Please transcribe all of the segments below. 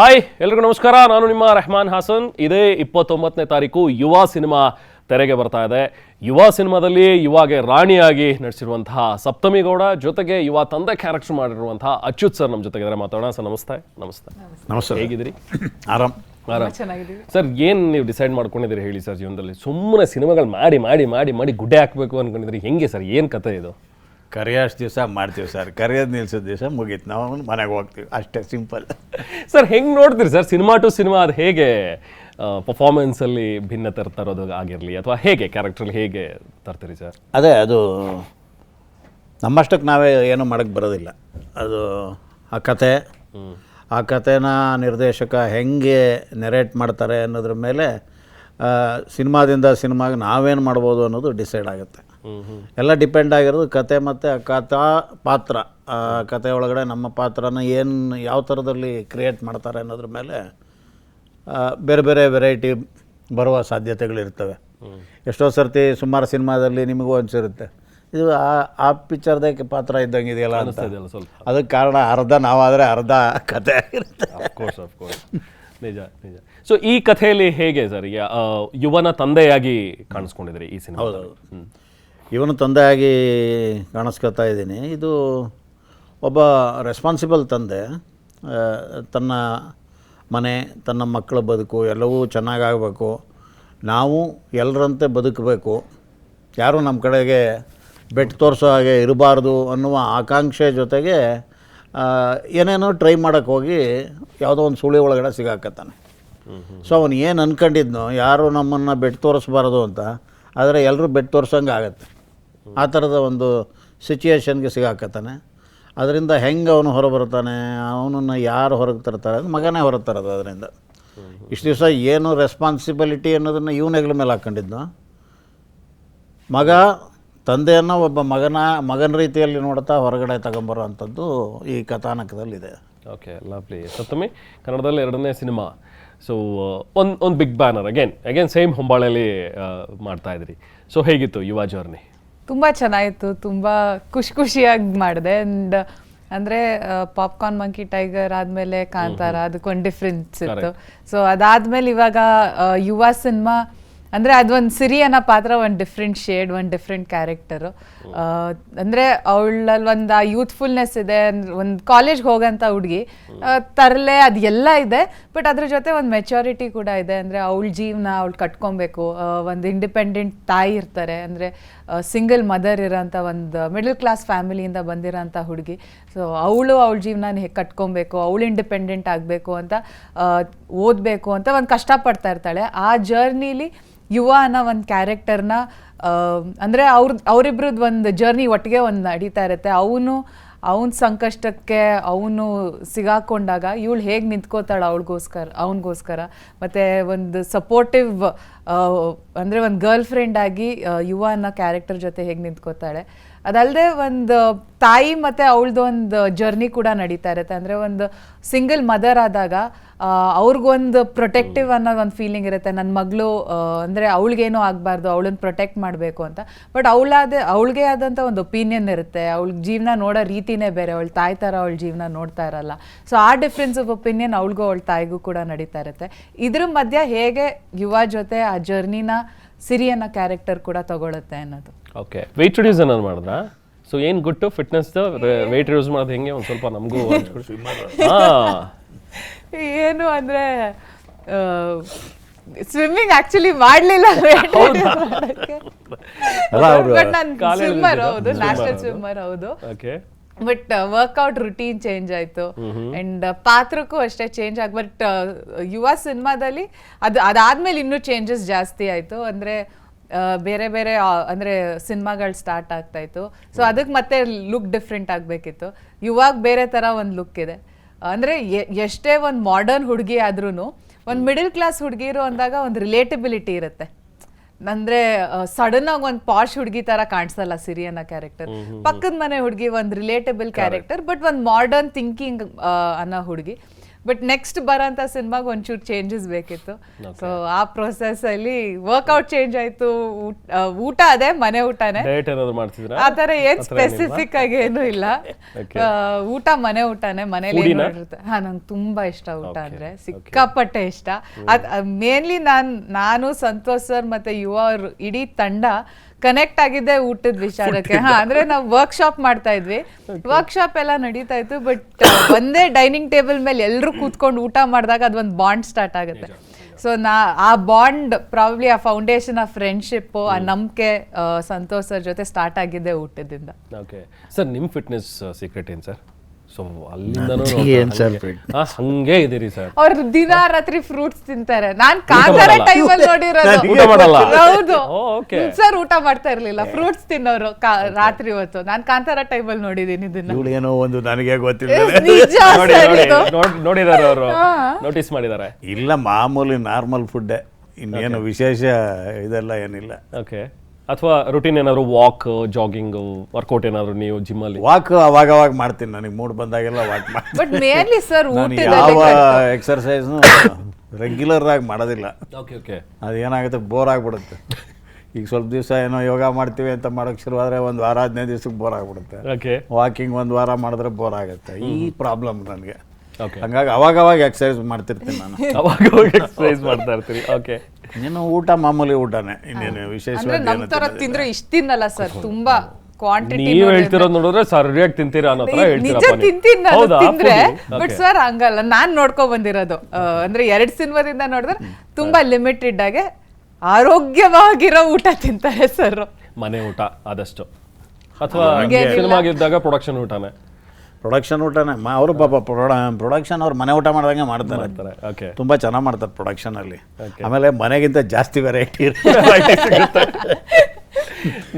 Hi ಎಲ್ರಿಗೂ ನಮಸ್ಕಾರ. ನಾನು ನಿಮ್ಮ ರೆಹಮಾನ್ ಹಾಸನ್. ಇದೇ ಇಪ್ಪತ್ತೊಂಬತ್ತನೇ ತಾರೀಕು ಯುವ ಸಿನಿಮಾ ತೆರೆಗೆ ಬರ್ತಾ ಇದೆ. ಯುವ ಸಿನಿಮಾದಲ್ಲಿ ಯುವಾಗೆ ರಾಣಿಯಾಗಿ ನಟಿಸಿರುವಂತಹ ಸಪ್ತಮಿಗೌಡ ಜೊತೆಗೆ ಯುವ ತಂದೆ ಕ್ಯಾರೆಕ್ಟರ್ ಮಾಡಿರುವಂತಹ ಅಚ್ಯುತ್ ಸರ್ ನಮ್ಮ ಜೊತೆಗಿದ್ದಾರೆ. ಮಾತಾಡೋಣ. ಸರ್ ನಮಸ್ತೆ. ನಮಸ್ತೆ. ನಮಸ್ತೆ. ಹೇಗಿದ್ದೀರಿ? ಆರಾಮ್. ಆರಾಮ್. ಸರ್ ಏನು ನೀವು ಡಿಸೈಡ್ ಮಾಡ್ಕೊಂಡಿದ್ದೀರಿ ಹೇಳಿ ಸರ್ ಜೀವನದಲ್ಲಿ? ಸುಮ್ಮನೆ ಸಿನಿಮಾಗಳು ಮಾಡಿ ಮಾಡಿ ಮಾಡಿ ಮಾಡಿ ಗುಡ್ಡೆ ಹಾಕಬೇಕು ಅನ್ಕೊಂಡಿದ್ರಿ ಹೆಂಗೆ ಸರ್? ಏನು ಕತೆ ಇದು? ಕರಿಯೋಷ್ಟು ದಿವಸ ಮಾಡ್ತೀವಿ ಸರ್. ಕರೆಯೋದು ನಿಲ್ಸೋದು ದಿವಸ ಮುಗೀತು. ನಾವು ಮನೆಗೆ ಹೋಗ್ತೀವಿ. ಅಷ್ಟೇ ಸಿಂಪಲ್. ಸರ್ ಹೆಂಗೆ ನೋಡ್ತೀರಿ ಸರ್? ಸಿನಿಮಾ ಟು ಸಿನಿಮಾ ಅದು ಹೇಗೆ ಪರ್ಫಾರ್ಮೆನ್ಸಲ್ಲಿ ಭಿನ್ನ ತರೋದು ಆಗಿರಲಿ ಅಥವಾ ಹೇಗೆ ಕ್ಯಾರೆಕ್ಟ್ರಲ್ಲಿ ಹೇಗೆ ತರ್ತೀರಿ ಸರ್? ಅದೇ ಅದು ನಮ್ಮಷ್ಟಕ್ಕೆ ನಾವೇ ಏನೂ ಮಾಡೋಕ್ಕೆ ಬರೋದಿಲ್ಲ. ಅದು ಆ ಕತೆ ಆ ಕಥೆನ ನಿರ್ದೇಶಕ ಹೆಂಗೆ ನೆರೇಟ್ ಮಾಡ್ತಾರೆ ಅನ್ನೋದ್ರ ಮೇಲೆ ಸಿನಿಮಾದಿಂದ ಸಿನಿಮಾಗೆ ನಾವೇನು ಮಾಡ್ಬೋದು ಅನ್ನೋದು ಡಿಸೈಡ್ ಆಗುತ್ತೆ. ಎಲ್ಲ ಡಿಪೆಂಡ್ ಆಗಿರೋದು ಕತೆ ಮತ್ತು ಆ ಕಥಾ ಪಾತ್ರ. ಆ ಕತೆ ಒಳಗಡೆ ನಮ್ಮ ಪಾತ್ರನ ಏನು ಯಾವ ಥರದಲ್ಲಿ ಕ್ರಿಯೇಟ್ ಮಾಡ್ತಾರೆ ಅನ್ನೋದ್ರ ಮೇಲೆ ಬೇರೆ ಬೇರೆ ವೆರೈಟಿ ಬರುವ ಸಾಧ್ಯತೆಗಳಿರ್ತವೆ. ಎಷ್ಟೋ ಸರ್ತಿ ಸುಮಾರು ಸಿನಿಮಾದಲ್ಲಿ ನಿಮಗೂ ಅನಿಸಿರುತ್ತೆ ಇದು ಆ ಆ ಪಿಕ್ಚರ್ದೇ ಪಾತ್ರ ಇದ್ದಂಗೆ ಇದೆಯಲ್ಲ ಅಂತ. ಇದೆಯಲ್ಲ ಸ್ವಲ್ಪ. ಅದಕ್ಕೆ ಕಾರಣ ಅರ್ಧ ನಾವಾದರೆ ಅರ್ಧ ಕತೆ ಆಗಿರುತ್ತೆ. ಅಫ್ಕೋರ್ಸ್ ಅಫ್ಕೋರ್ಸ್ ನಿಜ ನಿಜ. ಸೊ ಈ ಕಥೆಯಲ್ಲಿ ಹೇಗೆ ಸರ್ ಈಗ ಯುವನ ತಂದೆಯಾಗಿ ಕಾಣಿಸ್ಕೊಂಡಿದ್ರಿ ಈ ಸಿನಿಮಾ ಹೌದೌದು. ಇವನು ತಂದೆಯಾಗಿ ಕಾಣಿಸ್ಕೊತಾ ಇದ್ದೀನಿ. ಇದು ಒಬ್ಬ ರೆಸ್ಪಾನ್ಸಿಬಲ್ ತಂದೆ. ತನ್ನ ಮನೆ ತನ್ನ ಮಕ್ಕಳ ಬದುಕು ಎಲ್ಲವೂ ಚೆನ್ನಾಗಾಗಬೇಕು. ನಾವು ಎಲ್ಲರಂತೆ ಬದುಕಬೇಕು. ಯಾರೂ ನಮ್ಮ ಕಡೆಗೆ ಬೆಟ್ಟು ತೋರಿಸೋ ಹಾಗೆ ಇರಬಾರ್ದು ಅನ್ನುವ ಆಕಾಂಕ್ಷೆ ಜೊತೆಗೆ ಏನೇನೋ ಟ್ರೈ ಮಾಡೋಕ್ಕೆ ಹೋಗಿ ಯಾವುದೋ ಒಂದು ಸುಳಿ ಒಳಗಡೆ ಸಿಗಾಕತ್ತಾನೆ. ಸೊ ಅವನು ಏನು ಅನ್ಕೊಂಡಿದ್ನೋ ಯಾರು ನಮ್ಮನ್ನು ಬೆಟ್ಟು ತೋರಿಸ್ಬಾರ್ದು ಅಂತ ಆದರೆ ಎಲ್ಲರೂ ಬೆಟ್ಟು ತೋರಿಸೋಂಗೆ ಆಗತ್ತೆ ಆ ಥರದ ಒಂದು ಸಿಚುಯೇಷನ್ಗೆ ಸಿಗಾಕತ್ತಾನೆ. ಅದರಿಂದ ಹೆಂಗೆ ಅವನು ಹೊರಬರ್ತಾನೆ ಅವನನ್ನು ಯಾರು ಹೊರಗೆ ತರ್ತಾರೆ ಅದು ಮಗನೇ ಹೊರಗೆ ತರೋದು ಅದರಿಂದ. ಇಷ್ಟು ದಿವಸ ಏನು ರೆಸ್ಪಾನ್ಸಿಬಿಲಿಟಿ ಅನ್ನೋದನ್ನು ಇವನ ಮೇಲೆ ಹಾಕ್ಕೊಂಡಿದ್ನು ಮಗ, ತಂದೆಯನ್ನು ಒಬ್ಬ ಮಗನ ಮಗನ ರೀತಿಯಲ್ಲಿ ನೋಡ್ತಾ ಹೊರಗಡೆ ತಗೊಂಬರೋ ಅಂಥದ್ದು ಈ ಕಥಾನಕದಲ್ಲಿದೆ. ಓಕೆ ಲವ್ಲಿ ಸಪ್ತಮಿ ಕನ್ನಡದಲ್ಲಿ ಎರಡನೇ ಸಿನಿಮಾ. ಸೊ ಒಂದು ಒಂದು big banner again again same ಹೊಂಬಾಳೆಯಲ್ಲಿ ಮಾಡ್ತಾ ಇದ್ರಿ. ಸೊ ಹೇಗಿತ್ತು ಯುವ ಜರ್ನಿ ತುಂಬಾ ಚೆನ್ನಾಗಿತ್ತು ತುಂಬಾ ಖುಷಿ ಖುಷಿಯಾಗಿ ಮಾಡಿದೆ. ಅಂಡ್ ಅಂದ್ರೆ ಪಾಪ್ಕಾರ್ನ್ ಮಂಕಿ ಟೈಗರ್ ಆದ್ಮೇಲೆ ಕಾಂತಾರ ಅದಕ್ಕೊಂದು ಡಿಫ್ರೆನ್ಸ್ ಇತ್ತು. ಸೊ ಅದಾದ್ಮೇಲೆ ಇವಾಗ ಯುವ ಸಿನಿಮಾ ಅಂದ್ರೆ ಅದೊಂದು ಸಿರಿ ಅನ್ನೋ ಪಾತ್ರ ಒಂದು ಡಿಫ್ರೆಂಟ್ ಶೇಡ್ ಒಂದು ಡಿಫ್ರೆಂಟ್ ಕ್ಯಾರೆಕ್ಟರು ಅಂದ್ರೆ ಅವಳಲ್ಲಿ ಒಂದು ಯೂತ್ಫುಲ್ನೆಸ್ ಇದೆ ಒಂದು ಕಾಲೇಜ್ಗೆ ಹೋಗಂತ ಹುಡುಗಿ ತರಲೆ ಅದು ಎಲ್ಲ ಇದೆ ಬಟ್ ಅದ್ರ ಜೊತೆ ಒಂದು ಮೆಚುರಿಟಿ ಕೂಡ ಇದೆ. ಅಂದ್ರೆ ಅವಳ ಜೀವನ ಅವಳು ಕಟ್ಕೊಬೇಕು. ಒಂದು ಇಂಡಿಪೆಂಡೆಂಟ್ ತಾಯಿ ಇರ್ತಾರೆ. ಅಂದ್ರೆ ಸಿಂಗಲ್ ಮದರ್ ಇರೋಂಥ ಒಂದು ಮಿಡಲ್ ಕ್ಲಾಸ್ ಫ್ಯಾಮಿಲಿಯಿಂದ ಬಂದಿರೋಂಥ ಹುಡುಗಿ. ಸೊ ಅವಳು ಅವಳ ಜೀವನ ಹೇಗೆ ಕಟ್ಕೊಬೇಕು ಅವಳು ಇಂಡಿಪೆಂಡೆಂಟ್ ಆಗಬೇಕು ಅಂತ ಆ, ಓದಬೇಕು ಅಂತ ಒಂದು ಕಷ್ಟಪಡ್ತಾ ಇರ್ತಾಳೆ. ಆ ಜರ್ನಿಲಿ ಯುವ ಅನ್ನೋ ಒಂದು ಕ್ಯಾರೆಕ್ಟರ್ನ ಅಂದರೆ ಅವ್ರ ಅವರಿಬ್ರದ್ದು ಒಂದು ಜರ್ನಿ ಒಟ್ಟಿಗೆ ಒಂದು ನಡೀತಾ ಇರುತ್ತೆ. ಅವನು, ಅವನ ಸಂಕಷ್ಟಕ್ಕೆ ಅವನು ಸಿಗಾಕೊಂಡಾಗ ಇವಳು ಹೇಗೆ ನಿಂತ್ಕೋತಾಳೆ ಅವಳಿಗೋಸ್ಕರ, ಅವನಿಗೋಸ್ಕರ? ಮತ್ತು ಒಂದು ಸಪೋರ್ಟಿವ್ ಅಂದರೆ ಒಂದು ಗರ್ಲ್ ಫ್ರೆಂಡಾಗಿ ಯುವ ಅನ್ನೋ ಕ್ಯಾರೆಕ್ಟರ್ ಜೊತೆ ಹೇಗೆ ನಿಂತ್ಕೋತಾಳೆ? ಅದಲ್ಲದೆ ಒಂದು ತಾಯಿ ಮತ್ತು ಅವಳದು ಒಂದು ಜರ್ನಿ ಕೂಡ ನಡೀತಾ ಇರುತ್ತೆ. ಅಂದರೆ ಒಂದು ಸಿಂಗಲ್ ಮದರ್ ಆದಾಗ ಅವ್ರಿಗೊಂದು ಪ್ರೊಟೆಕ್ಟಿವ್ ಅನ್ನೋದು ಒಂದು ಫೀಲಿಂಗ್ ಇರುತ್ತೆ. ನನ್ನ ಮಗಳು ಅಂದರೆ ಅವಳಿಗೇನೂ ಆಗಬಾರ್ದು, ಅವಳನ್ನ ಪ್ರೊಟೆಕ್ಟ್ ಮಾಡಬೇಕು ಅಂತ. ಬಟ್ ಅವಳಾದ, ಅವಳಿಗೆ ಆದಂಥ ಒಂದು ಒಪಿನಿಯನ್ ಇರುತ್ತೆ. ಅವಳ ಜೀವನ ನೋಡೋ ರೀತಿನೇ ಬೇರೆ. ಅವಳ ತಾಯಿ ಥರ ಅವಳ ಜೀವನ ನೋಡ್ತಾ ಇರಲ್ಲ. ಸೊ ಆ ಡಿಫ್ರೆನ್ಸ್ ಆಫ್ ಒಪಿನಿಯನ್ ಅವಳಿಗೂ ಅವಳ ತಾಯಿಗೂ ಕೂಡ ನಡೀತಾ ಇರುತ್ತೆ. ಇದ್ರ ಮಧ್ಯ ಹೇಗೆ ಯುವ ಜೊತೆ ಆ ಜರ್ನಿನ ಸಿರಿ ಅನ್ನೋ ಕ್ಯಾರೆಕ್ಟರ್ ಕೂಡ ತಗೊಳುತ್ತೆ ಅನ್ನೋದು. ಓಕೆ ವೆಯ್ಟ್ ರಿಡ್ಯೂಸ್ ಏನಾದ್ರು ಮಾಡಿದ್ರಾ? ಸೊ ಏನು ಗುಟ್ಟು? ಫಿಟ್ನೆಸ್ ವೆಯ್ಟ್ ರಿಡ್ಯೂಸ್ ಮಾಡೋದು ಹೆಂಗೆ? ಒಂದು ಸ್ವಲ್ಪ ನಮಗೂ ಹಾಂ. ಏನು ಅಂದ್ರೆ ಸ್ವಿಮ್ಮಿಂಗ್ ಆಕ್ಚುಲಿ ಮಾಡ್ಲಿಲ್ಲ ನಾನು ಸ್ವಿಮ್ಮರ್ ಹೌದು ನ್ಯಾಷನಲ್ ಸ್ವಿಮ್ಮರ್ ಹೌದು. Okay but workout routine change ಆಯ್ತು. ಅಂಡ್ ಪಾತ್ರಕ್ಕೂ ಅಷ್ಟೇ ಚೇಂಜ್ ಆಗ ಬಟ್ ಯುವ ಸಿನಿಮಾದಲ್ಲಿ ಅದು ಅದಾದ್ಮೇಲೆ ಇನ್ನೂ ಚೇಂಜಸ್ ಜಾಸ್ತಿ ಆಯ್ತು. ಅಂದ್ರೆ ಆ, ಬೇರೆ ಬೇರೆ ಅಂದ್ರೆ ಸಿನಿಮಾಗಳು ಸ್ಟಾರ್ಟ್ ಆಗ್ತಾ ಇತ್ತು. ಸೊ ಅದಕ್ಕೆ ಮತ್ತೆ ಲುಕ್ ಡಿಫ್ರೆಂಟ್ ಆಗಬೇಕಿತ್ತು. ಯುವಾಗ ಬೇರೆ ಥರ ಒಂದು ಲುಕ್ ಇದೆ. ಅಂದ್ರೆ ಎಷ್ಟೇ ಒಂದು ಮಾಡರ್ನ್ ಹುಡುಗಿ ಆದ್ರೂ ಒಂದು ಮಿಡಿಲ್ ಕ್ಲಾಸ್ ಹುಡುಗಿರು ಅಂದಾಗ ಒಂದು ರಿಲೇಟಿಬಿಲಿಟಿ ಇರುತ್ತೆ. ಅಂದ್ರೆ ಸಡನ್ ಆಗಿ ಒಂದು ಪಾಶ್ ಹುಡುಗಿ ತರ ಕಾಣಿಸಲ್ಲ ಸಿರಿ ಅನ್ನೋ ಕ್ಯಾರೆಕ್ಟರ್ ಪಕ್ಕದ ಮನೆ ಹುಡುಗಿ ಒಂದು ರಿಲೇಟಬಲ್ ಕ್ಯಾರೆಕ್ಟರ್ ಬಟ್ ಒಂದು ಮಾಡರ್ನ್ ಥಿಂಕಿಂಗ್ ಅನ್ನೋ ಹುಡುಗಿ. ಬಟ್ ನೆಕ್ಸ್ಟ್ ಬರೋಂಥ ಸಿನಿಮಾಗೆ ಒಂಚೂರು ಚೇಂಜಸ್ ಬೇಕಿತ್ತು. ಸೊ ಆ ಪ್ರೊಸೆಸ್ ಅಲ್ಲಿ ವರ್ಕೌಟ್ ಚೇಂಜ್ ಆಯ್ತು. ಊಟ- ಅದೇ ಮನೆ ಊಟನೇ. ಆತರ ಆ ಏನ್ ಸ್ಪೆಸಿಫಿಕ್ ಆಗಿ ಏನು ಇಲ್ಲ. ಊಟ ಮನೆ ಊಟನೇ. ಮನೇಲಿ ಏನ್ ಮಾಡಿರುತ್ತೆ? ಹಾ ನಂಗೆ ತುಂಬಾ ಇಷ್ಟ ಊಟ ಅಂದ್ರೆ. ಸಿಕ್ಕಾಪಟ್ಟೆ ಇಷ್ಟ. ಅದ್ ಮೇನ್ಲಿ ನಾನ್ ನಾನು ಸಂತೋಷ್ ಸರ್ ಮತ್ತೆ ಯುವ ಅವ್ರು ಇಡೀ ತಂಡ ಕನೆಕ್ಟ್ ಆಗಿದ್ದೆ ಊಟದ ವಿಚಾರಕ್ಕೆ. ಹಾ ಅಂದ್ರೆ ನಾವು ವರ್ಕ್ಶಾಪ್ ಮಾಡ್ತಾ ಇದ್ವಿ. ವರ್ಕ್ಶಾಪ್ ಎಲ್ಲ ನಡೀತಾ ಇತ್ತು ಬಟ್ ಒಂದೇ ಡೈನಿಂಗ್ ಟೇಬಲ್ ಮೇಲೆ ಎಲ್ಲರೂ ಕೂತ್ಕೊಂಡು ಊಟ ಮಾಡಿದಾಗ ಅದೊಂದು ಬಾಂಡ್ ಸ್ಟಾರ್ಟ್ ಆಗುತ್ತೆ. ಸೊ ನಾ ಆ ಬಾಂಡ್ ಪ್ರಾಬ್ಲಿ ಆ ಫೌಂಡೇಶನ್ ಆ ಫ್ರೆಂಡ್ಶಿಪ್ ಆ ನಂಬಿಕೆ ಸಂತೋಷ್ ಸರ್ ಜೊತೆ ಸ್ಟಾರ್ಟ್ ಆಗಿದ್ದೆ ಊಟದಿಂದ ಓಕೆ ಸರ್ ನಿಮ್ಮ ಫಿಟ್ನೆಸ್ ಸೀಕ್ರೆಟ್ ಏನು ಸರ್ ಸೊ ಅಲ್ಲಿಂದ ಹಂಗೆ ಇದೀರಿ ಸರ್. ಅವ್ರು ದಿನ ರಾತ್ರಿ ಫ್ರೂಟ್ಸ್ ತಿಂತಾರೆ. ನಾನ್ ಕಾಂತಾರ ಟೈಮ್ ಟೈಮಲ್ಲಿ ನೋಡಿರೋದು ಊಟ ಹೌದು. ಸರ್ ಊಟ ಮಾಡ್ತಾ ಇರ್ಲಿಲ್ಲ. ಫ್ರೂಟ್ಸ್ ತಿನ್ನೋರು ಕಾ- ರಾತ್ರಿ ಹೊತ್ತು. ನಾನ್ ಕಾಂತಾರ ಟೈಮಲ್ಲಿ ನೋಡಿದೀನಿ ಇದನ್ನ. ಏನೋ ಒಂದು ನನಗೆ ಗೊತ್ತಿಲ್ಲ. ನೋಡಿದಾರೆ ಅವರು. ನೋಟಿಸ್ ಮಾಡಿದಾರೆ ಇಲ್ಲ ಮಾಮೂಲಿ ನಾರ್ಮಲ್ ಫುಡ್ಡೇ ಇನ್ನೇನು ವಿಶೇಷ ಇದೆಲ್ಲ ಏನಿಲ್ಲ. ಓಕೆ ಅಥವಾ ರುಟೀನ್ ಏನಾದರೂ ವಾಕ್ ಜಾಗಿಂಗ್ ವರ್ಕೌಟ್ ಏನಾದ್ರು ನೀವು ಜಿಮ್ಮಲ್ಲಿ ವಾಕ್ ಅವಾಗ ಅವಾಗ ಮಾಡ್ತೀನಿ. ನನಗೆ ಮೂಡ್ ಬಂದಾಗೆಲ್ಲ ವಾಕ್ ಮಾಡ್ತೀನಿ. ಬಟ್ ಮೇನ್ಲಿ ಸರ್ ನಾನು ಯಾವ ಎಕ್ಸರ್ಸೈಸ್ನು ರೆಗ್ಯುಲರ್ ಆಗಿ ಮಾಡೋದಿಲ್ಲ. ಓಕೆ ಓಕೆ ಅದು ಏನಾಗುತ್ತೆ? ಬೋರ್ ಆಗಿಬಿಡುತ್ತೆ. ಈಗ ಸ್ವಲ್ಪ ದಿವಸ ಏನೋ ಯೋಗ ಮಾಡ್ತೀವಿ ಅಂತ ಮಾಡೋಕ್ಕೆ ಶುರುವಾದರೆ ಒಂದು ವಾರ ಹದಿನೈದು ದಿವ್ಸಕ್ಕೆ ಬೋರ್ ಆಗ್ಬಿಡುತ್ತೆ. ಓಕೆ ವಾಕಿಂಗ್ ಒಂದು ವಾರ ಮಾಡಿದ್ರೆ ಬೋರ್ ಆಗುತ್ತೆ. ಈ ಪ್ರಾಬ್ಲಮ್ ನನಗೆ. ಓಕೆ ಹಂಗಾಗಿ ಅವಾಗ ಅವಾಗ ಎಕ್ಸರ್ಸೈಸ್ ಮಾಡ್ತಿರ್ತೀನಿ ನಾನು. ಅವಾಗ ಎಕ್ಸರ್ಸೈಸ್ ಮಾಡ್ತಾ ಇರ್ತೀನಿ. ಓಕೆ ಇನ್ನೇನು ಊಟ ಮಾಮೂಲಿ ಊಟನೇ ಇನ್ನೇನು ವಿಶೇಷ ವಿಶೇಷವಾಗಿ ನಮ್ ತರ ತಿಂದ್ರೆ ಇಷ್ಟ ತಿನ್ನಲ್ಲ ಸರ್ ತುಂಬಾ ಕ್ವಾಂಟಿಟಿ ಹೇಳ್ತಿರೋದ್ ಹೇಳ್ತಿರೋದು ನೋಡಿದ್ರೆ ಸರಿಯಾಗಿ ತಿಂತೀರಾ ಅನ್ನೋ ತರ ನಿಜ ನೀವು. ತಿಂತೀನಿ ನಾನು ತಿಂದ್ರೆ? ಬಟ್ ಸರ್ ಹಂಗಲ್ಲ. ನಾನ್ ನೋಡ್ಕೊ ಬಂದಿರೋದು. ಆ, ಅಂದ್ರೆ ಎರಡ್ ಸಿನಿಮಾದಿಂದ ನೋಡಿದ್ರೆ ತುಂಬಾ ಲಿಮಿಟೆಡ್ ಆಗಿ ಆರೋಗ್ಯವಾಗಿರೋ ಊಟ ತಿಂತಾರೆ ಸರ್ ಮನೆ ಊಟ ಆದಷ್ಟು. ಅಥವಾ ಹಂಗೇನಿಲ್ಲ. ಸಿನಿಮಾಗಿದ್ದಾಗ ಪ್ರೊಡಕ್ಷನ್ ಊಟನೇ. ಪ್ರೊಡಕ್ಷನ್ ಊಟನೇ. ಮಾ ಅವರು ಪಾಪ ಪ್ರೊಡ ಪ್ರೊಡಕ್ಷನ್ ಅವ್ರು ಮನೆ ಊಟ ಮಾಡ್ದಂಗೆ ಮಾಡ್ತಾರೆ. ಓಕೆ ತುಂಬ ಚೆನ್ನಾಗಿ ಮಾಡ್ತಾರೆ ಪ್ರೊಡಕ್ಷನಲ್ಲಿ ಆಮೇಲೆ ಮನೆಗಿಂತ ಜಾಸ್ತಿ ವೆರೈಟಿ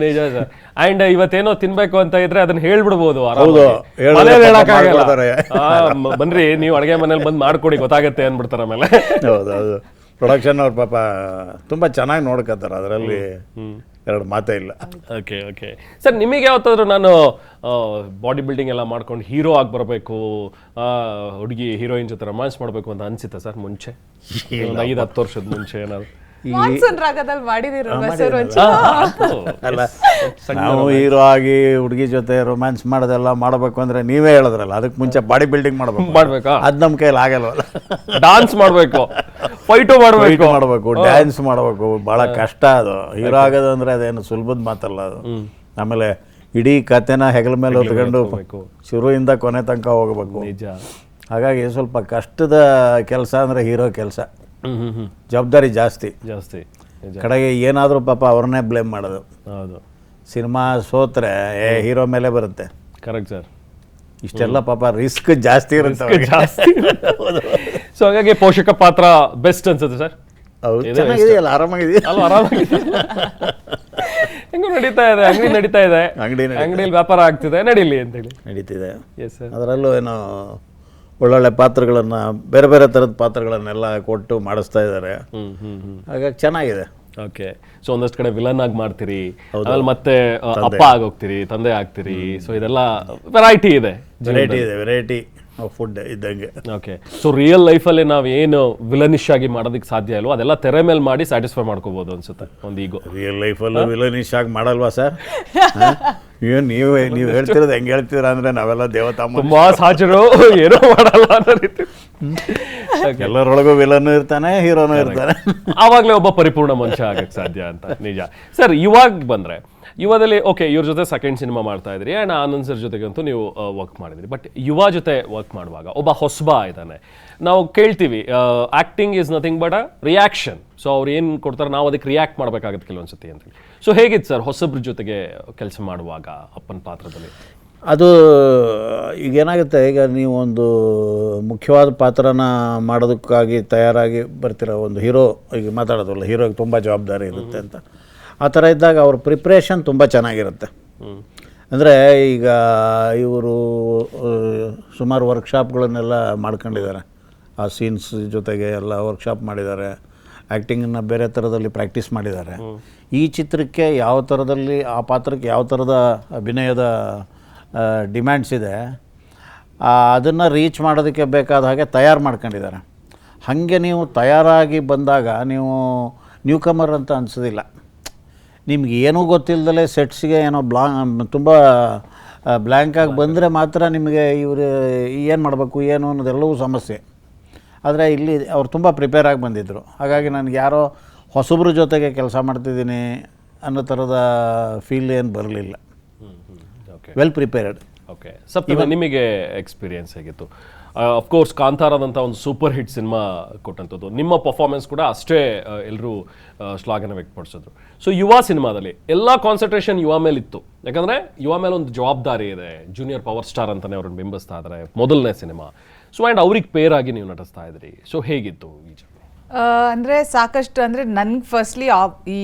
ನಿಜ ಸರ್ ಅಂಡ್ ಇವತ್ತೇನೋ ತಿನ್ಬೇಕು ಅಂತ ಇದ್ರೆ ಅದನ್ನ ಹೇಳ್ಬಿಡ್ಬೋದು ಬನ್ರಿ ನೀವು ಅಡುಗೆ ಮನೇಲಿ ಬಂದು ಮಾಡ್ಕೊಡಿ ಗೊತ್ತಾಗತ್ತೆ ಅನ್ಬಿಡ್ತಾರೆ ಆಮೇಲೆ. ಪ್ರೊಡಕ್ಷನ್ ಅವ್ರ ಪಾಪ ತುಂಬಾ ಚೆನ್ನಾಗಿ ನೋಡ್ಕೋತಾರೆ ಅದರಲ್ಲಿ. ಎರಡು ಮಾತೇ ಇಲ್ಲ. ಓಕೆ ಓಕೆ ಸರ್ ನಿಮಗೆ ಯಾವತ್ತಾದ್ರೂ ನಾನು ಬಾಡಿ ಬಿಲ್ಡಿಂಗ್ ಎಲ್ಲ ಮಾಡ್ಕೊಂಡು ಹೀರೋ ಆಗಿ ಬರಬೇಕು ಹುಡುಗಿ ಹೀರೋಯಿನ್ ಜೊತೆ ರೊಮ್ಯಾನ್ಸ್ ಮಾಡಬೇಕು ಅಂತ ಅನ್ಸಿತ್ತ ಸರ್ ಮುಂಚೆ? ಒಂದು ಐದು ಹತ್ತು ವರ್ಷದ ಮುಂಚೆ ಏನಾದ್ರು? ಮಾನ್ಸೂನ್ ರಾಗದಲ್ಲಿ ಮಾಡಿದಿರೋ ನಾವು ಹೀರೋ ಆಗಿ ಹುಡುಗಿ ಜೊತೆ ರೊಮ್ಯಾನ್ಸ್ ಮಾಡೋದೆಲ್ಲ ಮಾಡಬೇಕು ಅಂದ್ರೆ ನೀವೇ ಹೇಳಿದ್ರಲ್ಲ ಅದಕ್ಕೆ ಮುಂಚೆ ಬಾಡಿ ಬಿಲ್ಡಿಂಗ್ ಮಾಡಬೇಕು. ಮಾಡ್ಬೇಕಾ? ಅದು ನಮ್ಮ ಕೈಲಿ ಆಗಲ್ವಲ್ಲ ಡಾನ್ಸ್ ಮಾಡಬೇಕು. ಫೈಟು ಮಾಡಬೇಕು. ಮಾಡಬೇಕು ಡ್ಯಾನ್ಸ್ ಮಾಡಬೇಕು ಬಹಳ ಕಷ್ಟ ಅದು. ಹೀರೋ ಆಗೋದು ಅಂದ್ರೆ ಅದೇನು ಸುಲಭದ ಮಾತಲ್ಲ ಅದು. ಆಮೇಲೆ ಇಡೀ ಕತೆನ ಹೆಗಲ ಮೇಲೆ ಹೊತ್ಕೊಂಡು ಹೋಗ್ಬೇಕು. ಶುರುವಿಂದ ಕೊನೆ ತನಕ ಹೋಗ್ಬೇಕು. ನಿಜ. ಹಾಗಾಗಿ ಸ್ವಲ್ಪ ಕಷ್ಟದ ಕೆಲಸ ಅಂದ್ರೆ ಹೀರೋ ಕೆಲಸ. ಜವಾಬ್ದಾರಿ ಜಾಸ್ತಿ. ಜಾಸ್ತಿ. ಕಡೆಗೆ ಏನಾದರೂ ಪಾಪ ಅವ್ರನ್ನೇ ಬ್ಲೇಮ್ ಮಾಡೋದು. ಹೌದು. ಸಿನಿಮಾ ಸೋತ್ರೆ ಏ ಹೀರೋ ಮೇಲೆ ಬರುತ್ತೆ. ಕರೆಕ್ಟ್ ಸರ್ ಇಷ್ಟೆಲ್ಲ ಪಾಪ ರಿಸ್ಕ್ ಜಾಸ್ತಿ ಇರುತ್ತೆ. ಜಾಸ್ತಿ ಸೊ ಹಾಗಾಗಿ ಪೋಷಕ ಪಾತ್ರ ಬೆಸ್ಟ್ ಅನ್ಸುತ್ತೆ ಸರ್ ಹೌದು. ಚೆನ್ನಾಗಿದೆಯಲ್ಲ ಅಲ್ವಾ ಆರಾಮಾಗಿದೆ. ಹೆಂಗೋ ನಡೀತಾ ಇದೆ ಅಂಗಡಿ ನಡೀತಾ ಇದೆ. ಅಂಗಡಿ ಅಂಗಡಿಯಲ್ಲಿ ವ್ಯಾಪಾರ ಆಗ್ತಿದೆ ನಡೀಲಿ ಅಂತೇಳಿ. ನಡೀತಿದೆ. ಎಸ್ ಸರ್ ಅದರಲ್ಲೂ ಏನೋ ಒಳ್ಳೊಳ್ಳೆ ಪಾತ್ರಗಳನ್ನು ಬೇರೆ ಬೇರೆ ಥರದ ಪಾತ್ರಗಳನ್ನೆಲ್ಲ ಕೊಟ್ಟು ಮಾಡಿಸ್ತಾ ಇದ್ದಾರೆ. ಹ್ಮ್ ಹ್ಮ್ ಹ್ಮ್. ಹಾಗಾಗಿ ಚೆನ್ನಾಗಿದೆ. ಓಕೆ. ಸೊ ಒಂದಷ್ಟು ಕಡೆ ವಿಲನ್ ಆಗಿ ಮಾಡ್ತೀರಿ ಆಮೇಲೆ ಮತ್ತೆ ಅಪ್ಪ ಆಗೋಗ್ತೀರಿ ತಂದೆ ಆಗ್ತೀರಿ. ಸೊ ಇದೆಲ್ಲ ವೆರೈಟಿ ಇದೆ. ವೆರೈಟಿ ಇದೆ ವೆರೈಟಿ ಫುಡ್ ಇದ್ದಂಗೆ. ಓಕೆ ಸೊ ರಿಯಲ್ ಲೈಫಲ್ಲಿ ನಾವು ಏನು ವಿಲನಿಶ್ ಆಗಿ ಮಾಡೋದಕ್ಕೆ ಸಾಧ್ಯ ಇಲ್ವೋ ಅದೆಲ್ಲ ತೆರೆ ಮೇಲೆ ಮಾಡಿ ಸ್ಯಾಟಿಸ್ಫೈ ಮಾಡ್ಕೋಬೋದು ಅನ್ಸುತ್ತೆ ಒಂದು ಈಗೋ ರಿಯಲ್ ಲೈಫಲ್ಲೂ ವಿಲನಿಶ್ ಆಗಿ ಮಾಡಲ್ವಾ ಸರ್ ಏನು ನೀವು ನೀವು ಹೇಳ್ತಿರೋದು ಹೆಂಗೆ ಹೇಳ್ತೀರಾ ಅಂದರೆ ನಾವೆಲ್ಲ ದೇವತಾಮ ತುಂಬಾ ಸಾಚರು ಏನೋ ಮಾಡಲ್ಲ ಅನ್ನೋ ರೀತಿ. ಎಲ್ಲರೊಳಗೂ ವಿಲನ್ ಇರ್ತಾನೆ ಹೀರೋನು ಇರ್ತಾನೆ. ಆವಾಗಲೇ ಒಬ್ಬ ಪರಿಪೂರ್ಣ ಮನುಷ್ಯ ಆಗಕ್ಕೆ ಸಾಧ್ಯ ಅಂತ ನಿಜ. ಸರ್ ಇವಾಗ ಬಂದ್ರೆ ಯುವದಲ್ಲಿ ಓಕೆ ಇವ್ರ ಜೊತೆ ಸೆಕೆಂಡ್ ಸಿನಿಮಾ ಮಾಡ್ತಾ ಇದ್ರಿ ಆ್ಯಂಡ್ ಆನಂದ್ ಸರ್ ಜೊತೆಗಂತೂ ನೀವು ವರ್ಕ್ ಮಾಡಿದ್ರಿ. ಬಟ್ ಯುವ ಜೊತೆ ವರ್ಕ್ ಮಾಡುವಾಗ ಒಬ್ಬ ಹೊಸಬ ಇದ್ದಾನೆ. ನಾವು ಕೇಳ್ತೀವಿ acting is nothing but a reaction so ಅವ್ರು ಏನು ಕೊಡ್ತಾರೆ ನಾವು ಅದಕ್ಕೆ ರಿಯಾಕ್ಟ್ ಮಾಡಬೇಕಾಗತ್ತೆ ಕೆಲವೊಂದ್ಸತಿ ಅಂತೇಳಿ ಸೊ ಹೇಗಿತ್ತು ಸರ್ ಹೊಸಬ್ರ ಜೊತೆಗೆ ಕೆಲಸ ಮಾಡುವಾಗ ಅಪ್ಪನ ಪಾತ್ರದಲ್ಲಿ? ಅದು, ಈಗ ಏನಾಗುತ್ತೆ, ಈಗ ನೀವು ಒಂದು ಮುಖ್ಯವಾದ ಪಾತ್ರನ ಮಾಡೋದಕ್ಕಾಗಿ ತಯಾರಾಗಿ ಬರ್ತಿರೋ, ಒಂದು ಹೀರೋ, ಈಗ ಮಾತಾಡೋದಲ್ಲ, ಹೀರೋಗೆ ತುಂಬ ಜವಾಬ್ದಾರಿ ಇರುತ್ತೆ ಅಂತ. ಆ ಥರ ಇದ್ದಾಗ ಅವ್ರ ಪ್ರಿಪ್ರೇಷನ್ ತುಂಬ ಚೆನ್ನಾಗಿರುತ್ತೆ. ಅಂದರೆ ಈಗ ಇವರು ಸುಮಾರು ವರ್ಕ್ಶಾಪ್ಗಳನ್ನೆಲ್ಲ ಮಾಡ್ಕೊಂಡಿದ್ದಾರೆ. ಆ ಸೀನ್ಸ್ ಜೊತೆಗೆ ಎಲ್ಲ ವರ್ಕ್ಶಾಪ್ ಮಾಡಿದ್ದಾರೆ. ಆ್ಯಕ್ಟಿಂಗನ್ನು ಬೇರೆ ಥರದಲ್ಲಿ ಪ್ರಾಕ್ಟೀಸ್ ಮಾಡಿದ್ದಾರೆ. ಈ ಚಿತ್ರಕ್ಕೆ ಯಾವ ಥರದಲ್ಲಿ ಆ ಪಾತ್ರಕ್ಕೆ ಯಾವ ಥರದ ಅಭಿನಯದ ಡಿಮ್ಯಾಂಡ್ಸ್ ಇದೆ ಅದನ್ನು ರೀಚ್ ಮಾಡೋದಕ್ಕೆ ಬೇಕಾದ ಹಾಗೆ ತಯಾರು ಮಾಡ್ಕೊಂಡಿದ್ದಾರೆ. ಹಾಗೆ ನೀವು ತಯಾರಾಗಿ ಬಂದಾಗ ನೀವು ನ್ಯೂ ಕಮರ್ ಅಂತ ಅನಿಸೋದಿಲ್ಲ. ನಿಮ್ಗೆ ಏನೂ ಗೊತ್ತಿಲ್ಲದಲೇ ಸೆಟ್ಸ್ಗೆ ಏನೋ ಬ್ಲಾ ತುಂಬ ಬ್ಲ್ಯಾಂಕಾಗಿ ಬಂದರೆ ಮಾತ್ರ ನಿಮಗೆ ಇವರು ಏನು ಮಾಡಬೇಕು ಏನು ಅನ್ನೋದೆಲ್ಲವೂ ಸಮಸ್ಯೆ. ಆದರೆ ಇಲ್ಲಿ ಅವ್ರು ತುಂಬ ಪ್ರಿಪೇರ್ ಆಗಿ ಬಂದಿದ್ದರು ಹಾಗಾಗಿ ನನಗೆ ಯಾರೋ ಹೊಸಬ್ರ ಜೊತೆಗೆ ಕೆಲಸ ಮಾಡ್ತಿದ್ದೀನಿ ಅನ್ನೋ ಥರದ ಫೀಲ್ ಏನು ಬರಲಿಲ್ಲ. ಓಕೆ ವೆಲ್ ಪ್ರಿಪೇರ್ಡ್ ಓಕೆ ಸ್ವಲ್ಪ ನಿಮಗೆ ಎಕ್ಸ್ಪೀರಿಯನ್ಸ್ ಹೇಗಿತ್ತು? ಅಫ್ಕೋರ್ಸ್ ಕಾಂತಾರದಂಥ ಒಂದು ಸೂಪರ್ ಹಿಟ್ ಸಿನಿಮಾ ಕೊಟ್ಟಂಥದ್ದು. ನಿಮ್ಮ ಪರ್ಫಾರ್ಮೆನ್ಸ್ ಕೂಡ ಅಷ್ಟೇ ಎಲ್ಲರೂ ಶ್ಲಾಘನೆ ವ್ಯಕ್ತಪಡಿಸಿದ್ರು. ಸೊ ಯುವ ಸಿನಿಮಾದಲ್ಲಿ ಎಲ್ಲ ಕಾನ್ಸಂಟ್ರೇಷನ್ ಯುವ ಮೇಲೆ ಇತ್ತು. ಯಾಕಂದರೆ ಯುವ ಮೇಲೆ ಒಂದು ಜವಾಬ್ದಾರಿ ಇದೆ. ಜೂನಿಯರ್ ಪವರ್ ಸ್ಟಾರ್ ಅಂತಲೇ ಅವ್ರನ್ನ ಬಿಂಬಿಸ್ತಾ ಇದ್ದಾರೆ ಮೊದಲನೇ ಸಿನಿಮಾ ಸೊ ಆ್ಯಂಡ್ ಅವ್ರಿಗೆ ಪೇರ್ ಆಗಿ ನೀವು ನಟಿಸ್ತಾ ಇದ್ದೀರಿ. ಸೊ ಹೇಗಿತ್ತು ಈ ಅಂದ್ರೆ ಸಾಕಷ್ಟು, ಅಂದರೆ ನನಗೆ ಫಸ್ಟ್ಲಿ ಈ